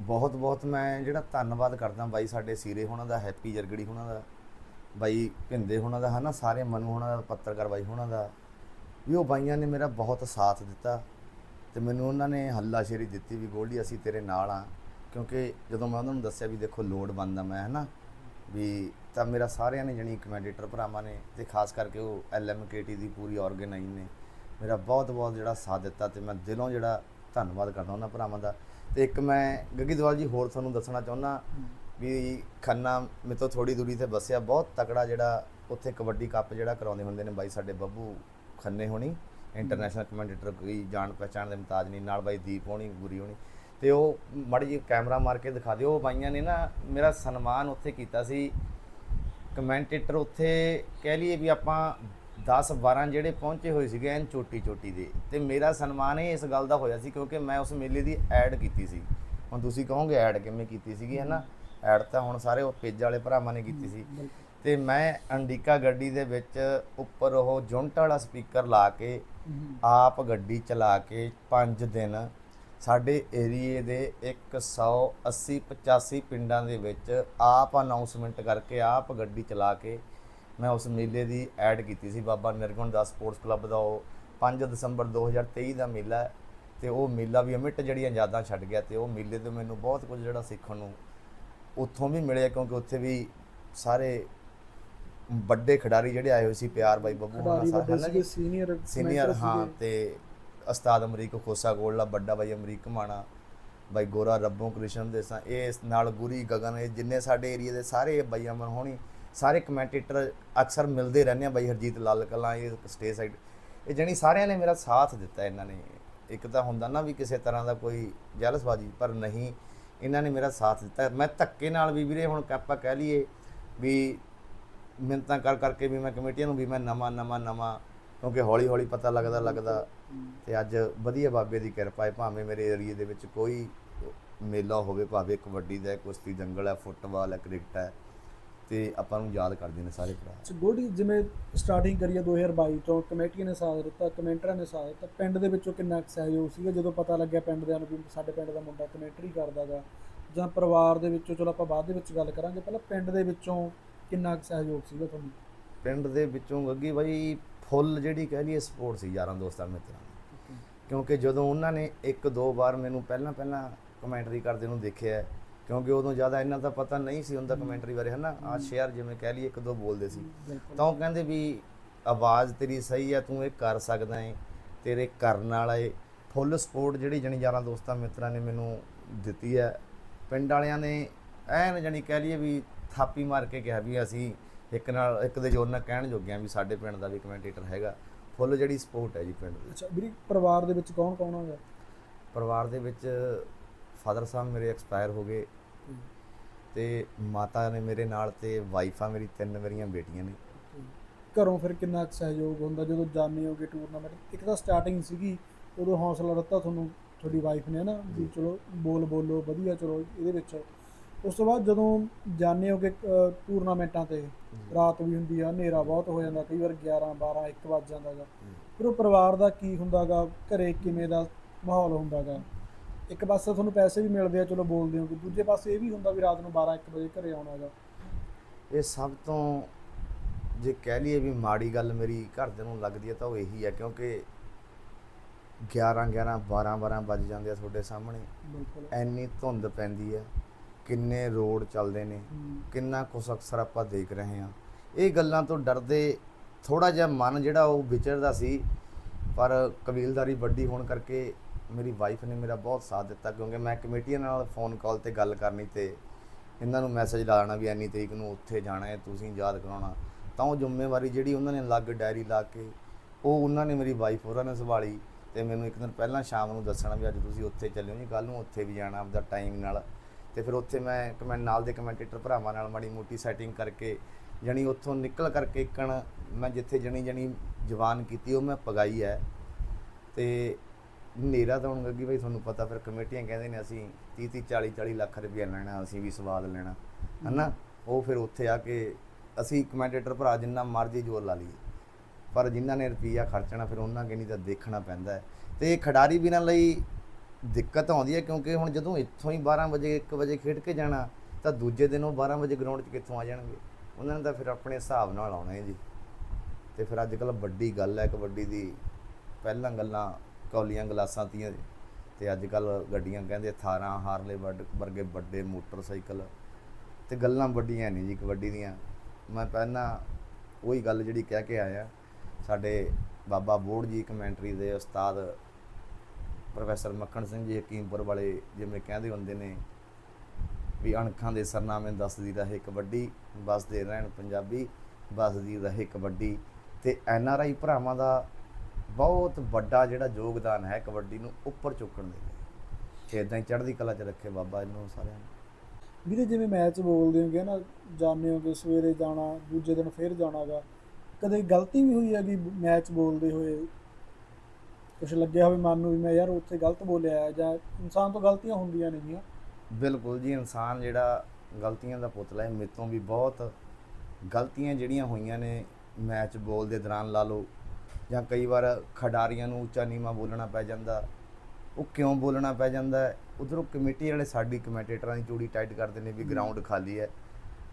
ਬਹੁਤ ਬਹੁਤ ਮੈਂ ਜਿਹੜਾ ਧੰਨਵਾਦ ਕਰਦਾ ਬਾਈ ਸਾਡੇ ਸੀਰੇ ਹੋਣਾ ਦਾ, ਹੈਪੀ ਜਰਗੜੀ ਹੋਣਾ ਦਾ, ਬਾਈ ਭਿੰਦੇ ਹੋਣਾ ਦਾ, ਹਨਾ, ਸਾਰੇ ਮਨੂ ਹੋਣਾ ਦਾ, ਪੱਤਰਕਾਰ ਬਾਈ ਹੋਣਾ ਦਾ, ਵੀ ਉਹ ਬਾਈਆਂ ਨੇ ਮੇਰਾ ਬਹੁਤ ਸਾਥ ਦਿੱਤਾ ਤੇ ਮੈਨੂੰ ਉਹਨਾਂ ਨੇ ਹੱਲਾਸ਼ੇਰੀ ਦਿੱਤੀ ਵੀ ਗੋਲਡੀ ਅਸੀਂ ਤੇਰੇ ਨਾਲ ਆ, ਕਿਉਂਕਿ ਜਦੋਂ ਮੈਂ ਉਹਨਾਂ ਨੂੰ ਦੱਸਿਆ ਵੀ ਦੇਖੋ ਲੋਡ ਬੰਦਾ ਮੈਂ, ਹਨਾ, ਵੀ ਤਾਂ ਮੇਰਾ ਸਾਰਿਆਂ ਨੇ ਜਣੀ ਕਮੈਂਡੇਟਰ ਭਰਾਵਾਂ ਨੇ ਤੇ ਖਾਸ ਕਰਕੇ ਉਹ ਐਲਐਮਕੇਟੀ ਦੀ ਪੂਰੀ ਆਰਗੇਨਾਈਜ਼ ਨੇ, ਮੇਰਾ ਬਹੁਤ ਬਹੁਤ ਜਿਹੜਾ ਸਾਥ ਦਿੱਤਾ ਤੇ ਮੈਂ ਦਿਲੋਂ ਜਿਹੜਾ ਧੰਨਵਾਦ ਕਰਦਾ ਉਹਨਾਂ ਭਰਾਵਾਂ ਦਾ। ਤੇ ਇੱਕ ਮੈਂ ਗੱਗੀ ਦਵਾਲ ਜੀ ਹੋਰ ਤੁਹਾਨੂੰ ਦੱਸਣਾ ਚਾਹੁੰਦਾ ਵੀ ਖੰਨਾ ਮੇਰੇ ਤੋਂ ਥੋੜੀ ਦੂਰੀ ਤੇ ਬਸਿਆ ਬਹੁਤ ਤਕੜਾ ਜਿਹੜਾ ਉੱਥੇ ਕਬੱਡੀ ਕੱਪ ਜਿਹੜਾ ਕਰਾਉਂਦੇ ਹੁੰਦੇ ਨੇ ਬਾਈ ਸਾਡੇ ਬੱਬੂ ਖੰਨੇ ਹੋਣੀ ਇੰਟਰਨੈਸ਼ਨਲ ਕਮੈਂਡੇਟਰ ਕੋਈ ਜਾਣ ਪਹਿਚਾਣ ਦੇ ਮੁਤਾਜ ਨਹੀਂ ਨਾਲ ਬਾਈ ਦੀਪ ਹੋਣੀ ਗੁਰੀ ਹੋਣੀ। ਤੇ ਉਹ ਮਾੜੀ ਜੀ ਕੈਮਰਾ ਮਾਰ ਕੇ ਦਿਖਾ ਦਿਓ ਉਹ ਬਾਈਆਂ ਨੇ ਨਾ ਮੇਰਾ ਸਨਮਾਨ ਉੱਥੇ ਕੀਤਾ ਸੀ। ਕਮੈਂਟੇਟਰ ਉੱਥੇ ਕਹਿ ਲਈਏ ਵੀ ਆਪਾਂ 10 12 ਜਿਹੜੇ ਪਹੁੰਚੇ ਹੋਏ ਸੀਗੇ ਐਨ ਚੋਟੀ ਚੋਟੀ ਦੇ ਤੇ ਮੇਰਾ ਸਨਮਾਨ ਇਹ ਇਸ ਗੱਲ ਦਾ ਹੋਇਆ ਸੀ ਕਿਉਂਕਿ ਮੈਂ ਉਸ ਮੇਲੇ ਦੀ ਐਡ ਕੀਤੀ ਸੀ। ਹੁਣ ਤੁਸੀਂ ਕਹੋਗੇ ਐਡ ਕਿਵੇਂ ਕੀਤੀ ਸੀਗੀ ਹੈ ਨਾ ਐਡ ਤਾਂ ਹੁਣ ਸਾਰੇ ਉਹ ਪੇਜ ਵਾਲੇ ਭਰਾਵਾਂ ਨੇ ਕੀਤੀ ਸੀ। ਤੇ ਮੈਂ ਅੰਡਿਕਾ ਗੱਡੀ ਦੇ ਵਿੱਚ ਉੱਪਰ ਉਹ ਜੁੰਟ ਵਾਲਾ ਸਪੀਕਰ ਲਾ ਕੇ ਆਪ ਗੱਡੀ ਚਲਾ ਕੇ 5 ਦਿਨ ਸਾਡੇ ਏਰੀਏ ਦੇ 180 85 ਪਿੰਡਾਂ ਦੇ ਵਿੱਚ ਆਪ ਅਨਾਉਂਸਮੈਂਟ ਕਰਕੇ ਆਪ ਗੱਡੀ ਚਲਾ ਕੇ ਮੈਂ ਉਸ ਮੇਲੇ ਦੀ ਐਡ ਕੀਤੀ ਸੀ ਬਾਬਾ ਨਿਰਗੁਣ ਦਾਸ ਸਪੋਰਟਸ ਕਲੱਬ ਦਾ ਉਹ 5 ਦਸੰਬਰ 2023 ਦਾ ਮੇਲਾ ਹੈ ਤੇ ਉਹ ਮੇਲਾ ਵੀ ਅਮਿਟ ਜਿਹੜੀਆਂ ਯਾਦਾਂ ਛੱਡ ਗਿਆ ਤੇ ਉਹ ਮੇਲੇ ਤੋਂ ਮੈਨੂੰ ਬਹੁਤ ਕੁਝ ਜਿਹੜਾ ਸਿੱਖਣ ਨੂੰ ਉੱਥੋਂ ਵੀ ਮਿਲਿਆ ਕਿਉਂਕਿ ਉੱਥੇ ਵੀ ਸਾਰੇ ਵੱਡੇ ਖਿਡਾਰੀ ਜਿਹੜੇ ਆਏ ਹੋਏ ਸੀ ਪਿਆਰ ਬਾਈ ਬੱਬੂ ਹੋਣਾ ਸਾਹਿਬ ਵੱਡੇ ਹੈ ਨਾ ਸੀਗੇ ਜੀ ਸੀਨੀਅਰ ਸੀਨੀਅਰ ਹਾਂ ਤੇ ਉਸਤਾਦ ਅਮਰੀਕ ਖੋਸਾ ਗੋਲਲਾ ਵੱਡਾ ਬਾਈ ਅਮਰੀਕ ਮਾਣਾ ਬਾਈ ਗੋਰਾ ਰੱਬੋਂ ਕ੍ਰਿਸ਼ਨ ਦੇਸਾਂ ਇਹ ਇਸ ਨਾਲ ਗੁਰੀ ਗਗਨ ਇਹ ਜਿੰਨੇ ਸਾਡੇ ਏਰੀਆ ਦੇ ਸਾਰੇ ਬਾਈਆਂ ਮਨ ਹੋਣੀ ਸਾਰੇ ਕਮੈਂਟੇਟਰ ਅਕਸਰ ਮਿਲਦੇ ਰਹਿੰਦੇ ਆ ਬਾਈ ਹਰਜੀਤ ਲਾਲ ਕਲਾਂ, ਇਹ ਸਟੇਜ ਸਾਈਡ ਇਹ ਜਣੀ ਸਾਰਿਆਂ ਨੇ ਮੇਰਾ ਸਾਥ ਦਿੱਤਾ ਇਹਨਾਂ ਨੇ। ਇੱਕ ਤਾਂ ਹੁੰਦਾ ਨਾ ਵੀ ਕਿਸੇ ਤਰ੍ਹਾਂ ਦਾ ਕੋਈ ਜੈਲਸਬਾਜੀ, ਪਰ ਨਹੀਂ, ਇਹਨਾਂ ਨੇ ਮੇਰਾ ਸਾਥ ਦਿੱਤਾ। ਮੈਂ ਧੱਕੇ ਨਾਲ ਵੀ ਵੀਰੇ ਹੁਣ ਆਪਾਂ ਕਹਿ ਲਈਏ ਵੀ ਮਿੰਤਾਂ ਕਰ ਕਰਕੇ ਵੀ ਮੈਂ ਕਮੇਟੀਆਂ ਨੂੰ ਵੀ ਮੈਂ ਨਵਾਂ ਨਵਾਂ ਨਵਾਂ, ਕਿਉਂਕਿ ਹੌਲੀ ਹੌਲੀ ਪਤਾ ਲੱਗਦਾ ਲੱਗਦਾ ਤੇ ਅੱਜ ਵਧੀਆ ਬਾਬੇ ਦੀ ਕਿਰਪਾ ਹੈ, ਭਾਵੇਂ ਮੇਰੇ ਏਰੀਏ ਦੇ ਵਿੱਚ ਕੋਈ ਮੇਲਾ ਹੋਵੇ, ਭਾਵੇਂ ਕਬੱਡੀ ਦਾ ਕੁਸ਼ਤੀ ਜੰਗਲ ਹੈ, ਫੁੱਟਬਾਲ ਹੈ, ਕ੍ਰਿਕਟ ਹੈ। ਤੇ ਆਪਾਂ ਨੂੰ ਯਾਦ ਕਰਦੇ ਨੇ ਸਾਰੇ ਭਰਾ। ਅੱਛਾ ਗੋਲਡੀ ਜਿਵੇਂ ਸਟਾਰਟਿੰਗ ਕਰੀਏ 2022 ਤੋਂ ਕਮੇਟੀ ਨੇ ਸਾਥ ਦਿੱਤਾ ਕਮੈਂਟਰਾਂ ਨੇ ਸਾਥ ਦਿੱਤਾ ਪਿੰਡ ਦੇ ਵਿੱਚੋਂ ਕਿੰਨਾ ਕੁ ਸਹਿਯੋਗ ਸੀਗਾ? ਜਦੋਂ ਪਤਾ ਲੱਗਿਆ ਪਿੰਡ ਦੇ ਨੂੰ ਸਾਡੇ ਪਿੰਡ ਦਾ ਮੁੰਡਾ ਕਮੈਂਟਰੀ ਕਰਦਾਗਾ ਜਾਂ ਪਰਿਵਾਰ ਦੇ ਵਿੱਚੋਂ ਚਲੋ ਆਪਾਂ ਬਾਅਦ ਦੇ ਵਿੱਚ ਗੱਲ ਕਰਾਂਗੇ ਪਹਿਲਾਂ ਪਿੰਡ ਦੇ ਵਿੱਚੋਂ ਕਿੰਨਾ ਕੁ ਸਹਿਯੋਗ ਸੀਗਾ ਤੁਹਾਨੂੰ? ਪਿੰਡ ਦੇ ਵਿੱਚੋਂ ਗੱਗੀ ਬਾਈ ਫੁੱਲ ਜਿਹੜੀ ਕਹਿ ਲਈਏ ਸਪੋਰਟ ਸੀ ਯਾਰਾਂ ਦੋਸਤਾਂ ਮਿੱਤਰਾਂ ਦੀ। ਕਿਉਂਕਿ ਜਦੋਂ ਉਹਨਾਂ ਨੇ ਇੱਕ ਦੋ ਵਾਰ ਮੈਨੂੰ ਪਹਿਲਾਂ ਪਹਿਲਾਂ ਕਮੈਂਟਰੀ ਕਰਦੇ ਨੂੰ ਦੇਖਿਆ ਕਿਉਂਕਿ ਉਦੋਂ ਜ਼ਿਆਦਾ ਇਹਨਾਂ ਦਾ ਪਤਾ ਨਹੀਂ ਸੀ ਹੁੰਦਾ ਕਮੈਂਟਰੀ ਬਾਰੇ ਹਨਾ? ਆ ਸ਼ੇਅਰ ਜਿਵੇਂ ਕਹਿ ਲਈਏ ਇੱਕ ਦੋ ਬੋਲਦੇ ਸੀ। ਤਾਂ ਉਹ ਕਹਿੰਦੇ ਵੀ ਆਵਾਜ਼ ਤੇਰੀ ਸਹੀ ਹੈ ਤੂੰ ਇਹ ਕਰ ਸਕਦਾ ਹੈ ਤੇਰੇ ਕਰਨ ਵਾਲਾ ਏ। ਫੁੱਲ ਸਪੋਰਟ ਜਿਹੜੀ ਜਣੀ ਯਾਰਾਂ ਦੋਸਤਾਂ ਮਿੱਤਰਾਂ ਨੇ ਮੈਨੂੰ ਦਿੱਤੀ ਹੈ ਪਿੰਡ ਵਾਲਿਆਂ ਨੇ ਐਨ ਜਣੀ ਕਹਿ ਲਈਏ ਵੀ ਥਾਪੀ ਮਾਰ ਕੇ ਕਿਹਾ ਵੀ ਅਸੀਂ ਇੱਕ ਨਾਲ ਇੱਕ ਦੇ ਜੋਰ ਨਾਲ ਕਹਿਣ ਜੋਗੇ ਹਾਂ ਵੀ ਸਾਡੇ ਪਿੰਡ ਦਾ ਵੀ ਕਮੈਂਟੇਟਰ ਹੈਗਾ। ਫੁੱਲ ਜਿਹੜੀ ਸਪੋਰਟ ਹੈ ਜੀ ਪਿੰਡ ਦੀ। ਅੱਛਾ ਵੀਰੇ ਪਰਿਵਾਰ ਦੇ ਵਿੱਚ ਕੌਣ ਕੌਣ ਹੋਗਾ ਪਰਿਵਾਰ ਦੇ ਵਿੱਚ ਫਾਦਰ ਸਾਹਿਬ ਮੇਰੇ ਐਕਸਪਾਇਰ ਹੋ ਗਏ। ਤੇ ਮਾਤਾ ਨੇ ਮੇਰੇ ਨਾਲ ਤੇ ਵਾਈਫ ਮੇਰੀ ਤਿੰਨ ਮੇਰੀਆਂ ਬੇਟੀਆਂ ਨੇ। ਘਰੋਂ ਫਿਰ ਕਿੰਨਾ ਕੁ ਸਹਿਯੋਗ ਹੁੰਦਾ? ਜਦੋਂ ਜਾਣੇ ਹੋਗੇ ਟੂਰਨਾਮੈਂਟ ਇੱਕ ਤਾਂ ਸਟਾਰਟਿੰਗ ਸੀਗੀ ਉਦੋਂ ਹੌਸਲਾ ਦਿੱਤਾ ਤੁਹਾਨੂੰ ਤੁਹਾਡੀ ਵਾਈਫ ਨੇ ਨਾ ਵੀ ਚਲੋ ਬੋਲ ਬੋਲੋ ਵਧੀਆ ਚਲੋ ਇਹਦੇ ਵਿੱਚ। ਉਸ ਤੋਂ ਬਾਅਦ ਜਦੋਂ ਜਾਣੇ ਹੋਗੇ ਟੂਰਨਾਮੈਂਟਾਂ ਤੇ ਰਾਤ ਵੀ ਹੁੰਦੀ ਆ ਹਨੇਰਾ ਬਹੁਤ ਹੋ ਜਾਂਦਾ ਕਈ ਵਾਰ 11 12 1 ਵੱਜ ਜਾਂਦਾਗਾ ਫਿਰ ਉਹ ਪਰਿਵਾਰ ਦਾ ਕੀ ਹੁੰਦਾਗਾ ਘਰੇ ਕਿਵੇਂ ਦਾ ਮਾਹੌਲ ਹੁੰਦਾਗਾ? ਇੱਕ ਪਾਸੇ ਤੁਹਾਨੂੰ ਪੈਸੇ ਵੀ ਮਿਲਦੇ ਆ ਚਲੋ ਬੋਲਦੇ ਹੋ ਕਿ ਦੂਜੇ ਪਾਸੇ ਇਹ ਵੀ ਹੁੰਦਾ ਵੀ ਰਾਤ ਨੂੰ 12 1 ਵਜੇ ਘਰੇ ਆਉਣਾਗਾ ਇਹ ਸਭ ਤੋਂ ਜੇ ਕਹਿ ਲਈਏ ਵੀ ਮਾੜੀ ਗੱਲ ਮੇਰੀ ਘਰਦਿਆਂ ਨੂੰ ਲੱਗਦੀ ਹੈ ਤਾਂ ਉਹ ਇਹੀ ਹੈ ਕਿਉਂਕਿ 11 11 12 12 ਵੱਜ ਜਾਂਦੇ ਆ ਤੁਹਾਡੇ ਸਾਹਮਣੇ। ਬਿਲਕੁਲ। ਐਨੀ ਧੁੰਦ ਪੈਂਦੀ ਹੈ ਕਿੰਨੇ ਰੋਡ ਚੱਲਦੇ ਨੇ ਕਿੰਨਾ ਕੁਛ ਅਕਸਰ ਆਪਾਂ ਦੇਖ ਰਹੇ ਹਾਂ। ਇਹ ਗੱਲਾਂ ਤੋਂ ਡਰਦੇ ਥੋੜਾ ਜਿਹਾ ਮਨ ਜਿਹੜਾ ਉਹ ਵਿਚਰਦਾ ਸੀ ਪਰ ਕਬੀਲਦਾਰੀ ਵੱਡੀ ਹੋਣ ਕਰਕੇ ਮੇਰੀ ਵਾਈਫ ਨੇ ਮੇਰਾ ਬਹੁਤ ਸਾਥ ਦਿੱਤਾ ਕਿਉਂਕਿ ਮੈਂ ਕਮੇਟੀਆਂ ਨਾਲ ਫੋਨ ਕਾਲ ਤੇ ਗੱਲ ਕਰਨੀ ਤੇ ਇਹਨਾਂ ਨੂੰ ਮੈਸੇਜ ਲਾ ਦੇਣਾ ਵੀ ਐਨੀ ਤਰੀਕ ਨੂੰ ਉੱਥੇ ਜਾਣਾ ਹੈ, ਤੁਸੀਂ ਯਾਦ ਕਰਾਉਣਾ। ਤਾਂ ਉਹ ਜ਼ਿੰਮੇਵਾਰੀ ਜਿਹੜੀ ਉਹਨਾਂ ਨੇ ਅਲੱਗ ਡਾਇਰੀ ਲਾ ਕੇ ਉਹ ਉਹਨਾਂ ਨੇ ਮੇਰੀ ਵਾਈਫ ਉਹਨਾਂ ਨੇ ਸੰਭਾਲੀ ਤੇ ਮੈਨੂੰ ਇੱਕ ਦਿਨ ਪਹਿਲਾਂ ਸ਼ਾਮ ਨੂੰ ਦੱਸਣਾ ਵੀ ਅੱਜ ਤੁਸੀਂ ਉੱਥੇ ਚੱਲਿਓ ਜੀ ਕੱਲ ਨੂੰ ਉੱਥੇ ਵੀ ਜਾਣਾ ਆਪਦਾ ਟਾਈਮ ਨਾਲ। ਤੇ ਫਿਰ ਉੱਥੇ ਮੈਂ ਕਮੈਂਟ ਨਾਲ ਦੇ ਕਮੈਂਟੇਟਰ ਭਰਾਵਾਂ ਨਾਲ ਮਾੜੀ ਮੋਟੀ ਸੈਟਿੰਗ ਕਰਕੇ ਜਣੀ ਉੱਥੋਂ ਨਿਕਲ ਕਰਕੇ ਕਣ ਮੈਂ ਜਿੱਥੇ ਜਣੀ ਜਣੀ ਜਵਾਨ ਕੀਤੀ ਉਹ ਮੈਂ ਪਗਾਈ ਹੈ। ਤੇ ਹਨੇਰਾ ਤਾਂ ਹੁਣ ਲੱਗੀ ਬਈ ਤੁਹਾਨੂੰ ਪਤਾ ਫਿਰ ਕਮੇਟੀਆਂ ਕਹਿੰਦੇ ਨੇ ਅਸੀਂ 30 30 40 40 ਲੱਖ ਰੁਪਏ ਲੈਣਾ ਅਸੀਂ ਵੀ ਸਵਾਦ ਲੈਣਾ ਹਨਾ? ਉਹ ਫਿਰ ਉੱਥੇ ਆ ਕੇ ਅਸੀਂ ਕਮੈਂਟੇਟਰ ਭਰਾ ਜਿੰਨਾ ਮਰਜ਼ੀ ਜ਼ੋਰ ਲਾ ਲਈਏ ਪਰ ਜਿਨ੍ਹਾਂ ਨੇ ਰੁਪਈਆ ਖਰਚਣਾ ਫਿਰ ਉਹਨਾਂ ਕਿ ਨਹੀਂ ਤਾਂ ਦੇਖਣਾ ਪੈਂਦਾ ਹੈ। ਤੇ ਖਿਡਾਰੀ ਵੀਰਾਂ ਲਈ ਦਿੱਕਤ ਆਉਂਦੀ ਹੈ ਕਿਉਂਕਿ ਹੁਣ ਜਦੋਂ ਇੱਥੋਂ ਹੀ 12 ਵਜੇ 1 ਵਜੇ ਖੇਡ ਕੇ ਜਾਣਾ ਤਾਂ ਦੂਜੇ ਦਿਨ ਉਹ 12 ਵਜੇ ਗਰਾਊਂਡ 'ਚ ਕਿੱਥੋਂ ਆ ਜਾਣਗੇ? ਉਹਨਾਂ ਨੇ ਤਾਂ ਫਿਰ ਆਪਣੇ ਹਿਸਾਬ ਨਾਲ ਆਉਣਾ ਹੈ ਜੀ। ਤੇ ਫਿਰ ਅੱਜ ਕੱਲ੍ਹ ਵੱਡੀ ਗੱਲ ਹੈ ਕਬੱਡੀ ਦੀ ਪਹਿਲਾਂ ਗੱਲਾਂ ਕੌਲੀਆਂ ਗਲਾਸਾਂ ਤੀਆਂ ਤੇ ਅੱਜ ਕੱਲ੍ਹ ਗੱਡੀਆਂ ਕਹਿੰਦੇ 18 ਹਾਰਲੇ ਵੱਡ- ਵਰਗੇ ਵੱਡੇ ਮੋਟਰਸਾਈਕਲ। ਤੇ ਗੱਲਾਂ ਵੱਡੀਆਂ ਨਹੀਂ ਜੀ ਕਬੱਡੀ ਦੀਆਂ। ਮੈਂ ਪਹਿਲਾਂ ਉਹੀ ਗੱਲ ਜਿਹੜੀ ਕਹਿ ਕੇ ਆਇਆ, ਸਾਡੇ ਬਾਬਾ ਬੋੜ ਜੀ ਕਮੈਂਟਰੀ ਦੇ ਉਸਤਾਦ ਪ੍ਰੋਫੈਸਰ ਮੱਖਣ ਸਿੰਘ ਜੀ ਹਕੀਮਪੁਰ ਵਾਲੇ ਜਿਵੇਂ ਕਹਿੰਦੇ ਹੁੰਦੇ ਨੇ ਵੀ ਅਣਖਾਂ ਦੇ ਸਰਨਾਮੇ ਦੱਸਦੀ ਰਹੇ ਕਬੱਡੀ ਵੱਸਦੇ ਰਹਿਣ ਪੰਜਾਬੀ, ਵੱਸਦੀ ਰਹੇ ਕਬੱਡੀ ਤੇ ਐਨ ਆਰ ਆਈ ਭਰਾਵਾਂ ਦਾ ਬਹੁਤ ਵੱਡਾ ਜਿਹੜਾ ਯੋਗਦਾਨ ਹੈ ਕਬੱਡੀ ਨੂੰ ਉੱਪਰ ਚੁੱਕਣ ਦੇ ਲਈ। ਇਦਾਂ ਹੀ ਚੜ੍ਹਦੀ ਕਲਾ 'ਚ ਰੱਖੇ ਬਾਬਾ ਇਹਨੂੰ ਸਾਰਿਆਂ ਨੂੰ। ਵੀਰੇ ਜਿਵੇਂ ਮੈਚ ਬੋਲਦੇ ਹੋਗੇ ਨਾ ਜਾਣੇ ਹੋਗੇ ਸਵੇਰੇ ਜਾਣਾ ਦੂਜੇ ਦਿਨ ਫੇਰ ਜਾਣਾਗਾ ਕਦੇ ਗਲਤੀ ਵੀ ਹੋਈ ਹੈਗੀ ਮੈਚ ਬੋਲਦੇ ਹੋਏ? ਕੁਝ ਲੱਗਿਆ ਹੋਵੇ ਮਨ ਨੂੰ ਵੀ ਮੈਂ ਯਾਰ ਉੱਥੇ ਗਲਤ ਬੋਲਿਆ ਹੈ ਜਾਂ ਇਨਸਾਨ ਤੋਂ ਗਲਤੀਆਂ ਹੁੰਦੀਆਂ ਨੇਗੀਆਂ ਬਿਲਕੁਲ ਜੀ ਇਨਸਾਨ ਜਿਹੜਾ ਗਲਤੀਆਂ ਦਾ ਪੁਤਲਾ ਹੈ ਮੇਰੇ ਤੋਂ ਵੀ ਬਹੁਤ ਗਲਤੀਆਂ ਜਿਹੜੀਆਂ ਹੋਈਆਂ ਨੇ ਮੈਚ ਬੋਲ ਦੇ ਦੌਰਾਨ ਲਾ ਲਓ ਜਾਂ ਕਈ ਵਾਰ ਖਿਡਾਰੀਆਂ ਨੂੰ ਉੱਚਾ ਨੀਵਾਂ ਬੋਲਣਾ ਪੈ ਜਾਂਦਾ। ਉਹ ਕਿਉਂ ਬੋਲਣਾ ਪੈ ਜਾਂਦਾ? ਉਧਰੋਂ ਕਮੇਟੀ ਵਾਲੇ ਸਾਡੀ ਕਮੈਂਟੇਟਰਾਂ ਦੀ ਚੂੜੀ ਟਾਈਟ ਕਰਦੇ ਨੇ ਵੀ ਗਰਾਊਂਡ ਖਾਲੀ ਹੈ।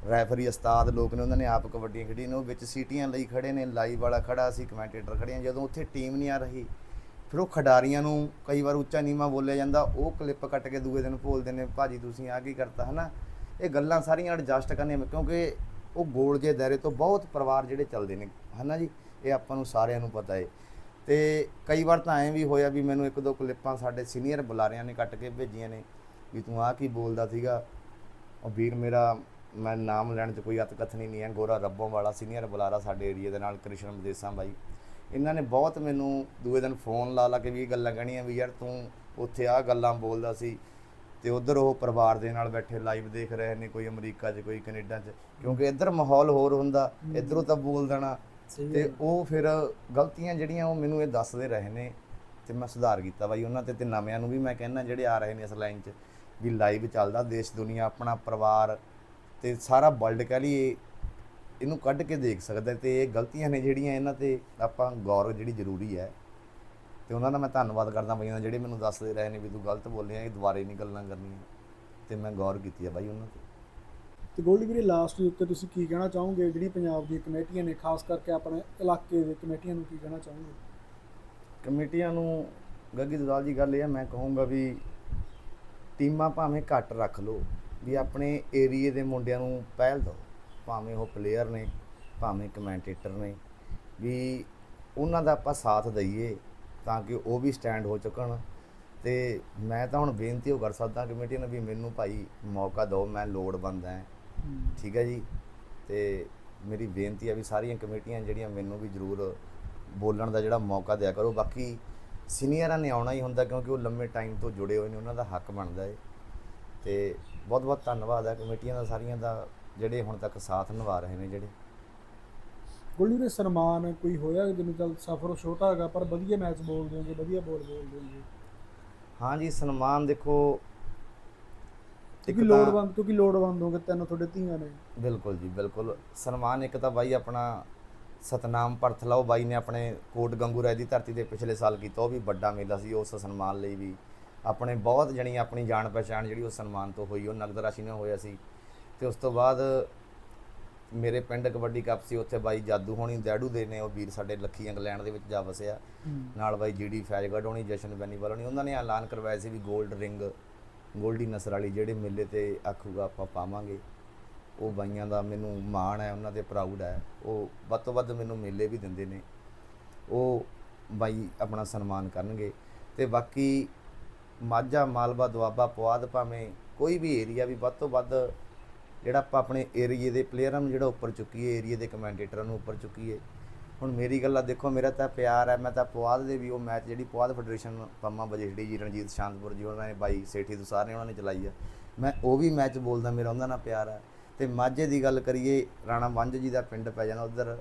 ਰੈਫਰੀ ਉਸਤਾਦ ਲੋਕ ਨੇ ਉਹਨਾਂ ਨੇ ਆਪ ਕਬੱਡੀਆਂ ਖੇਡੀਆਂ ਨੇ। ਉਹ ਵਿੱਚ ਸੀਟੀਆਂ ਲਈ ਖੜੇ ਨੇ ਲਾਈਵ ਵਾਲਾ ਖੜਾ ਸੀ ਕਮੈਂਟੇਟਰ ਖੜੇ ਆ ਜਦੋਂ ਉੱਥੇ ਟੀਮ ਨਹੀਂ ਆ ਰਹੀ ਫਿਰ ਉਹ ਖਿਡਾਰੀਆਂ ਨੂੰ ਕਈ ਵਾਰ ਉੱਚਾ ਨੀਵਾਂ ਬੋਲਿਆ ਜਾਂਦਾ। ਉਹ ਕਲਿੱਪ ਕੱਟ ਕੇ ਦੂਏ ਦਿਨ ਭੋਲਦੇ ਨੇ ਭਾਜੀ ਤੁਸੀਂ ਆ ਕੀ ਕਰਤਾ? ਹਨਾ? ਇਹ ਗੱਲਾਂ ਸਾਰੀਆਂ ਐਡਜਸਟ ਕਰਨੀਆਂ ਕਿਉਂਕਿ ਉਹ ਗੋਲ ਜੇ ਦਾਇਰੇ ਤੋਂ ਬਹੁਤ ਪਰਿਵਾਰ ਜਿਹੜੇ ਚੱਲਦੇ ਨੇ। ਹਨਾ ਜੀ? ਇਹ ਆਪਾਂ ਨੂੰ ਸਾਰਿਆਂ ਨੂੰ ਪਤਾ ਹੈ ਤੇ ਕਈ ਵਾਰ ਤਾਂ ਐਂ ਵੀ ਹੋਇਆ ਵੀ ਮੈਨੂੰ ਇੱਕ ਦੋ ਕਲਿੱਪਾਂ ਸਾਡੇ ਸੀਨੀਅਰ ਬੁਲਾਰਿਆਂ ਨੇ ਕੱਟ ਕੇ ਭੇਜੀਆਂ ਨੇ ਵੀ ਤੂੰ ਆ ਕੀ ਬੋਲਦਾ ਸੀਗਾ? ਉਹ ਵੀਰ ਮੇਰਾ, ਮੈਂ ਨਾਮ ਲੈਣ 'ਚ ਕੋਈ ਅਤਕਥਨੀ ਨਹੀਂ ਹੈ ਗੋਰਾ ਰੱਬੋਂ ਵਾਲਾ ਸੀਨੀਅਰ ਬੁਲਾਰਾ ਸਾਡੇ ਏਰੀਆ ਦੇ ਨਾਲ ਕ੍ਰਿਸ਼ਨ ਮਦੇਸਾਂ ਬਾਈ। ਇਹਨਾਂ ਨੇ ਬਹੁਤ ਮੈਨੂੰ ਦੂਏ ਦਿਨ ਫੋਨ ਲਾ ਲਾ ਕੇ ਵੀ ਇਹ ਗੱਲਾਂ ਕਹਿਣੀਆਂ ਵੀ ਯਾਰ ਤੂੰ ਉੱਥੇ ਆ ਗੱਲਾਂ ਬੋਲਦਾ ਸੀ ਤੇ ਉਧਰ ਉਹ ਪਰਿਵਾਰ ਦੇ ਨਾਲ ਬੈਠੇ ਲਾਈਵ ਦੇਖ ਰਹੇ ਨੇ ਕੋਈ ਅਮਰੀਕਾ 'ਚ, ਕੋਈ ਕੈਨੇਡਾ 'ਚ। ਕਿਉਂਕਿ ਇੱਧਰ ਮਾਹੌਲ ਹੋਰ ਹੁੰਦਾ, ਇੱਧਰੋਂ ਤਾਂ ਬੋਲ ਦੇਣਾ। ਤੇ ਉਹ ਫਿਰ ਗਲਤੀਆਂ ਜਿਹੜੀਆਂ ਉਹ ਮੈਨੂੰ ਇਹ ਦੱਸਦੇ ਰਹੇ ਨੇ ਤੇ ਮੈਂ ਸੁਧਾਰ ਕੀਤਾ ਬਾਈ ਉਹਨਾਂ ਤੇ ਤੇ ਨਵਿਆਂ ਨੂੰ ਵੀ ਮੈਂ ਕਹਿੰਦਾ ਜਿਹੜੇ ਆ ਰਹੇ ਨੇ ਇਸ ਲਾਈਨ 'ਚ ਵੀ ਲਾਈਵ ਚੱਲਦਾ ਦੇਸ਼ ਦੁਨੀਆ ਆਪਣਾ ਪਰਿਵਾਰ ਤੇ ਸਾਰਾ ਵਰਲਡ ਕਹਿ ਲਈਏ ਇਹਨੂੰ ਕੱਢ ਕੇ ਦੇਖ ਸਕਦਾ ਤੇ ਇਹ ਗਲਤੀਆਂ ਨੇ ਜਿਹੜੀਆਂ ਇਹਨਾਂ ਤੇ ਆਪਾਂ ਗੌਰ ਜਿਹੜੀ ਜ਼ਰੂਰੀ ਹੈ ਤੇ ਉਹਨਾਂ ਦਾ ਮੈਂ ਧੰਨਵਾਦ ਕਰਦਾ ਬਈਆਂ ਜਿਹੜੇ ਮੈਨੂੰ ਦੱਸਦੇ ਰਹੇ ਨੇ ਵੀ ਤੂੰ ਗਲਤ ਬੋਲਿਆ ਇਹ ਦੁਬਾਰੇ ਨਹੀਂ ਗੱਲਾਂ ਕਰਨੀਆਂ ਤੇ ਮੈਂ ਗੌਰ ਕੀਤੀ ਹੈ ਬਾਈ ਉਹਨਾਂ ਤੇ। ਤੇ ਗੋਲਡੀ ਵੀਰੇ ਲਾਸਟ ਦੇ ਉੱਤੇ ਤੁਸੀਂ ਕੀ ਕਹਿਣਾ ਚਾਹੋਗੇ? ਜਿਹੜੀ ਪੰਜਾਬ ਦੀਆਂ ਕਮੇਟੀਆਂ ਨੇ, ਖਾਸ ਕਰਕੇ ਆਪਣੇ ਇਲਾਕੇ ਦੇ ਕਮੇਟੀਆਂ ਨੂੰ ਕੀ ਕਹਿਣਾ ਚਾਹੋਗੇ? ਕਮੇਟੀਆਂ ਨੂੰ ਗੱਗੀ ਦੁਲਾਲ ਜੀ, ਗੱਲ ਇਹ ਹੈ ਮੈਂ ਕਹੂੰਗਾ ਵੀ ਟੀਮਾਂ ਭਾਵੇਂ ਘੱਟ ਰੱਖ ਲਓ, ਵੀ ਆਪਣੇ ਏਰੀਏ ਦੇ ਮੁੰਡਿਆਂ ਨੂੰ ਪਹਿਲ ਦਿਓ। ਭਾਵੇਂ ਉਹ ਪਲੇਅਰ ਨੇ, ਭਾਵੇਂ ਕਮੈਂਟੇਟਰ ਨੇ, ਵੀ ਉਹਨਾਂ ਦਾ ਆਪਾਂ ਸਾਥ ਦਈਏ ਤਾਂ ਕਿ ਉਹ ਵੀ ਸਟੈਂਡ ਹੋ ਚੁੱਕਣ। ਤੇ ਮੈਂ ਤਾਂ ਹੁਣ ਬੇਨਤੀ ਉਹ ਕਰ ਸਕਦਾ ਕਮੇਟੀ ਨੂੰ ਵੀ ਮੈਨੂੰ ਭਾਈ ਮੌਕਾ ਦਿਓ, ਮੈਂ ਲੋੜਵੰਦ ਹਾਂ। ਠੀਕ ਹੈ ਜੀ? ਤੇ ਮੇਰੀ ਬੇਨਤੀ ਹੈ ਵੀ ਸਾਰੀਆਂ ਕਮੇਟੀਆਂ ਜਿਹੜੀਆਂ ਮੈਨੂੰ ਵੀ ਜ਼ਰੂਰ ਬੋਲਣ ਦਾ ਜਿਹੜਾ ਮੌਕਾ ਦਿਆ ਕਰੋ। ਬਾਕੀ ਸੀਨੀਅਰਾਂ ਨੇ ਆਉਣਾ ਹੀ ਹੁੰਦਾ ਕਿਉਂਕਿ ਉਹ ਲੰਮੇ ਟਾਈਮ ਤੋਂ ਜੁੜੇ ਹੋਏ ਨੇ ਉਹਨਾਂ ਦਾ ਹੱਕ ਬਣਦਾ ਹੈ ਤੇ ਬਹੁਤ ਬਹੁਤ ਧੰਨਵਾਦ ਹੈ ਕਮੇਟੀਆਂ ਦਾ ਸਾਰੀਆਂ ਦਾ ਜਿਹੜੇ ਹੁਣ ਤੱਕ ਸਾਥ ਨਿਭਾ ਰਹੇ ਨੇ ਜਿਹੜੇ। ਗੋਲਡੀ ਵੀਰੇ ਸਨਮਾਨ ਕੋਈ ਹੋਇਆ ਜਿਵੇਂ ਚੱਲ ਸਫਰ ਛੋਟਾ ਹੈਗਾ ਪਰ ਵਧੀਆ ਮੈਚ ਬੋਲ ਦਿਓਗੇ ਵਧੀਆ ਬੋਲ ਬੋਲ ਦਿਓਗੇ ਹਾਂ ਜੀ ਸਨਮਾਨ ਦੇਖੋ ਕਿਉਂਕਿ ਤਾਂ- ਲੋੜਵੰਦ ਕਿਉਂਕਿ ਲੋੜਵੰਦ ਹੋਗੇ ਤਿੰਨ ਤੁਹਾਡੇ ਧੀਆਂ ਨੇ। ਬਿਲਕੁਲ ਜੀ ਬਿਲਕੁਲ। ਸਨਮਾਨ ਇੱਕ ਤਾਂ ਬਾਈ ਆਪਣਾ ਸਤਨਾਮ ਪਰਥਲਾ ਉਹ ਬਾਈ ਨੇ ਆਪਣੇ ਕੋਟ ਗੰਗੂਰਾਏ ਦੀ ਧਰਤੀ ਤੇ ਪਿਛਲੇ ਸਾਲ ਕੀਤਾ। ਉਹ ਵੀ ਵੱਡਾ ਮੇਲਾ ਸੀ ਉਸ ਸਨਮਾਨ ਲਈ ਵੀ। ਆਪਣੇ ਬਹੁਤ ਜਣੀ ਆਪਣੀ ਜਾਣ ਪਛਾਣ ਜਿਹੜੀ ਉਸ ਸਨਮਾਨ ਤੋਂ ਹੋਈ। ਉਹ ਨਗਦ ਰਾਸ਼ੀ ਨਾਲ ਹੋਇਆ ਸੀ। ਤੇ ਉਸ ਤੋਂ ਬਾਅਦ ਮੇਰੇ ਪਿੰਡ ਕਬੱਡੀ ਕੱਪ ਸੀ। ਉੱਥੇ ਬਾਈ ਜਾਦੂ ਹੋਣੀ ਦੈੜੂ ਦੇ ਨੇ। ਉਹ ਵੀਰ ਸਾਡੇ ਲੱਖੀ ਇੰਗਲੈਂਡ ਦੇ ਵਿੱਚ ਜਾ ਵਸਿਆ। ਨਾਲ ਬਾਈ ਜੀਡੀ ਫੈਜਗੜ ਹੋਣੀ ਜਸ਼ਨ ਬੈਨੀਵਾਲ ਹੋਣੀ। ਉਹਨਾਂ ਨੇ ਐਲਾਨ ਕਰਵਾਇਆ ਸੀ ਵੀ 골ਡ ਰਿੰਗ। ਗੋਲਡੀ ਨਸਰ ਵਾਲੀ ਜਿਹੜੇ ਮੇਲੇ ਤੇ ਆਖੂਗਾ ਆਪਾਂ ਪਾਵਾਂਗੇ, ਉਹ ਬਾਈਆਂ ਦਾ ਮੈਨੂੰ ਮਾਣ ਹੈ, ਉਹਨਾਂ ਤੇ ਪ੍ਰਾਊਡ ਹੈ। ਉਹ ਵੱਧ ਤੋਂ ਵੱਧ ਮੈਨੂੰ ਮੇਲੇ ਵੀ ਦਿੰਦੇ ਨੇ। ਉਹ ਬਾਈ ਆਪਣਾ ਸਨਮਾਨ ਕਰਨਗੇ। ਤੇ ਬਾਕੀ ਮਾਝਾ, ਮਾਲਵਾ, ਦੁਆਬਾ, ਪੁਆਧ ਭਾਵੇਂ ਕੋਈ ਵੀ ਏਰੀਆ ਵੀ ਵੱਧ ਤੋਂ ਵੱਧ ਜਿਹੜਾ ਆਪਾਂ ਆਪਣੇ ਏਰੀਏ ਦੇ ਪਲੇਅਰਾਂ ਨੂੰ ਜਿਹੜਾ ਉੱਪਰ ਚੁੱਕੀਏ ਏਰੀਏ ਦੇ ਕਮੈਂਟੇਟਰਾਂ ਨੂੰ ਉੱਪਰ ਚੁੱਕੀਏ ਹੁਣ ਮੇਰੀ ਗੱਲਾਂ ਦੇਖੋ, ਮੇਰਾ ਤਾਂ ਪਿਆਰ ਹੈ, ਮੈਂ ਤਾਂ ਪੁਆਧ ਦੇ ਵੀ ਉਹ ਮੈਚ ਜਿਹੜੀ ਪੁਆਧ ਫੈਡਰੇਸ਼ਨ ਪੰਮਾ ਬਜੇੜੀ ਜੀ, ਰਣਜੀਤ, ਸ਼ਾਂਤਪੁਰ ਜੀ, ਉਹਨਾਂ ਨੇ ਬਾਈ ਸੇਠੀ ਦੁਸਾਰ ਨੇ ਉਹਨਾਂ ਨੇ ਚਲਾਈ ਆ। ਮੈਂ ਉਹ ਵੀ ਮੈਚ ਬੋਲਦਾ, ਮੇਰਾ ਉਹਨਾਂ ਨਾਲ ਪਿਆਰ ਹੈ। ਤੇ ਮਾਝੇ ਦੀ ਗੱਲ ਕਰੀਏ, ਰਾਣਾ ਵਾਂਝ ਜੀ ਦਾ ਪਿੰਡ ਪੈ ਜਾਂਦਾ ਉਧਰ,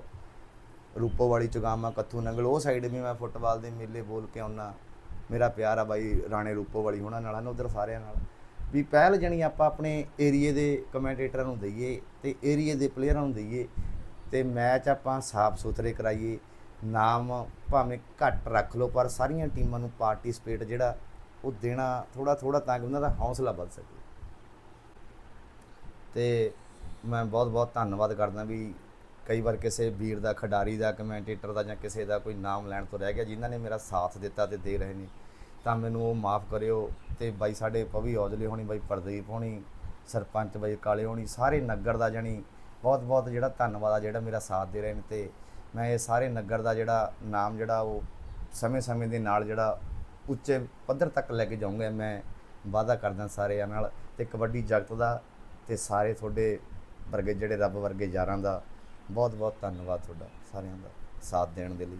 ਰੂਪੋਵਾਲੀ ਚੁਗਾਮਾ ਕੱਥੂ ਨੰਗਲ, ਉਹ ਸਾਈਡ ਵੀ ਮੈਂ ਫੁੱਟਬਾਲ ਦੇ ਮੇਲੇ ਬੋਲ ਕੇ ਆਉਣਾ ਮੇਰਾ ਪਿਆਰ ਆ ਬਾਈ ਰਾਣੇ ਰੂਪੋ ਵਾਲੀ ਉਹਨਾਂ ਨਾਲ ਨਾ ਉਧਰ ਸਾਰਿਆਂ ਨਾਲ। ਵੀ ਪਹਿਲ ਜਣੀ ਆਪਾਂ ਆਪਣੇ ਏਰੀਏ ਦੇ ਕਮੈਂਟੇਟਰਾਂ ਨੂੰ ਦਈਏ ਤੇ ਏਰੀਏ ਦੇ ਪਲੇਅਰਾਂ ਨੂੰ ਦਈਏ ਤੇ ਮੈਚ ਆਪਾਂ ਸਾਫ਼ ਸੁਥਰੇ ਕਰਾਈਏ। ਨਾਮ ਭਾਵੇਂ ਘੱਟ ਰੱਖ ਲਓ, ਪਰ ਸਾਰੀਆਂ ਟੀਮਾਂ ਨੂੰ ਪਾਰਟਿਸਿਪੇਟ ਜਿਹੜਾ ਉਹ ਦੇਣਾ ਥੋੜਾ ਥੋੜਾ ਤਾਂ ਕਿ ਉਹਨਾਂ ਦਾ ਹੌਸਲਾ ਵੱਧ ਸਕੇ। ਤੇ ਮੈਂ ਬਹੁਤ ਬਹੁਤ ਧੰਨਵਾਦ ਕਰਦਾ ਵੀ ਕਈ ਵਾਰ ਕਿਸੇ ਵੀਰ ਦਾ, ਖਿਡਾਰੀ ਦਾ ਕਮੈਂਟੇਟਰ ਦਾ ਜਾਂ ਕਿਸੇ ਦਾ ਕੋਈ ਨਾਮ ਲੈਣ ਤੋਂ ਰਹਿ ਗਿਆ ਜਿਨ੍ਹਾਂ ਨੇ ਮੇਰਾ ਸਾਥ ਦਿੱਤਾ ਤੇ ਦੇ ਰਹੇ ਨੇ। ਤਾਂ ਮੈਨੂੰ ਉਹ ਮਾਫ ਕਰਿਓ ਤੇ ਬਾਈ ਸਾਡੇ ਪਵੀ ਔਜਲੇ ਹੋਣੀ, ਬਾਈ ਪ੍ਰਦੀਪ ਹੋਣੀ, ਸਰਪੰਚ ਬਾਈ ਕਾਲੇ ਹੋਣੀ, ਸਾਰੇ ਨਗਰ ਦਾ ਜਾਣੀ ਬਹੁਤ ਬਹੁਤ ਜਿਹੜਾ ਧੰਨਵਾਦ ਆ, ਜਿਹੜਾ ਮੇਰਾ ਸਾਥ ਦੇ ਰਹੇ ਨੇ ਤੇ ਮੈਂ ਇਹ ਸਾਰੇ ਨਗਰ ਦਾ ਜਿਹੜਾ ਨਾਮ ਜਿਹੜਾ ਉਹ ਸਮੇਂ-ਸਮੇਂ ਦੇ ਨਾਲ ਜਿਹੜਾ ਉੱਚੇ ਪੱਧਰ ਤੱਕ ਲੈ ਕੇ ਜਾਊਂਗਾ, ਮੈਂ ਵਾਅਦਾ ਕਰਦਾ ਸਾਰਿਆਂ ਨਾਲ ਤੇ ਕਬੱਡੀ ਜਗਤ ਦਾ ਤੇ ਸਾਰੇ ਤੁਹਾਡੇ ਵਰਗੇ ਜਿਹੜੇ ਰੱਬ ਵਰਗੇ ਯਾਰਾਂ ਦਾ ਬਹੁਤ ਬਹੁਤ ਧੰਨਵਾਦ ਤੁਹਾਡਾ ਸਾਰਿਆਂ ਦਾ ਸਾਥ ਦੇਣ ਦੇ ਲਈ।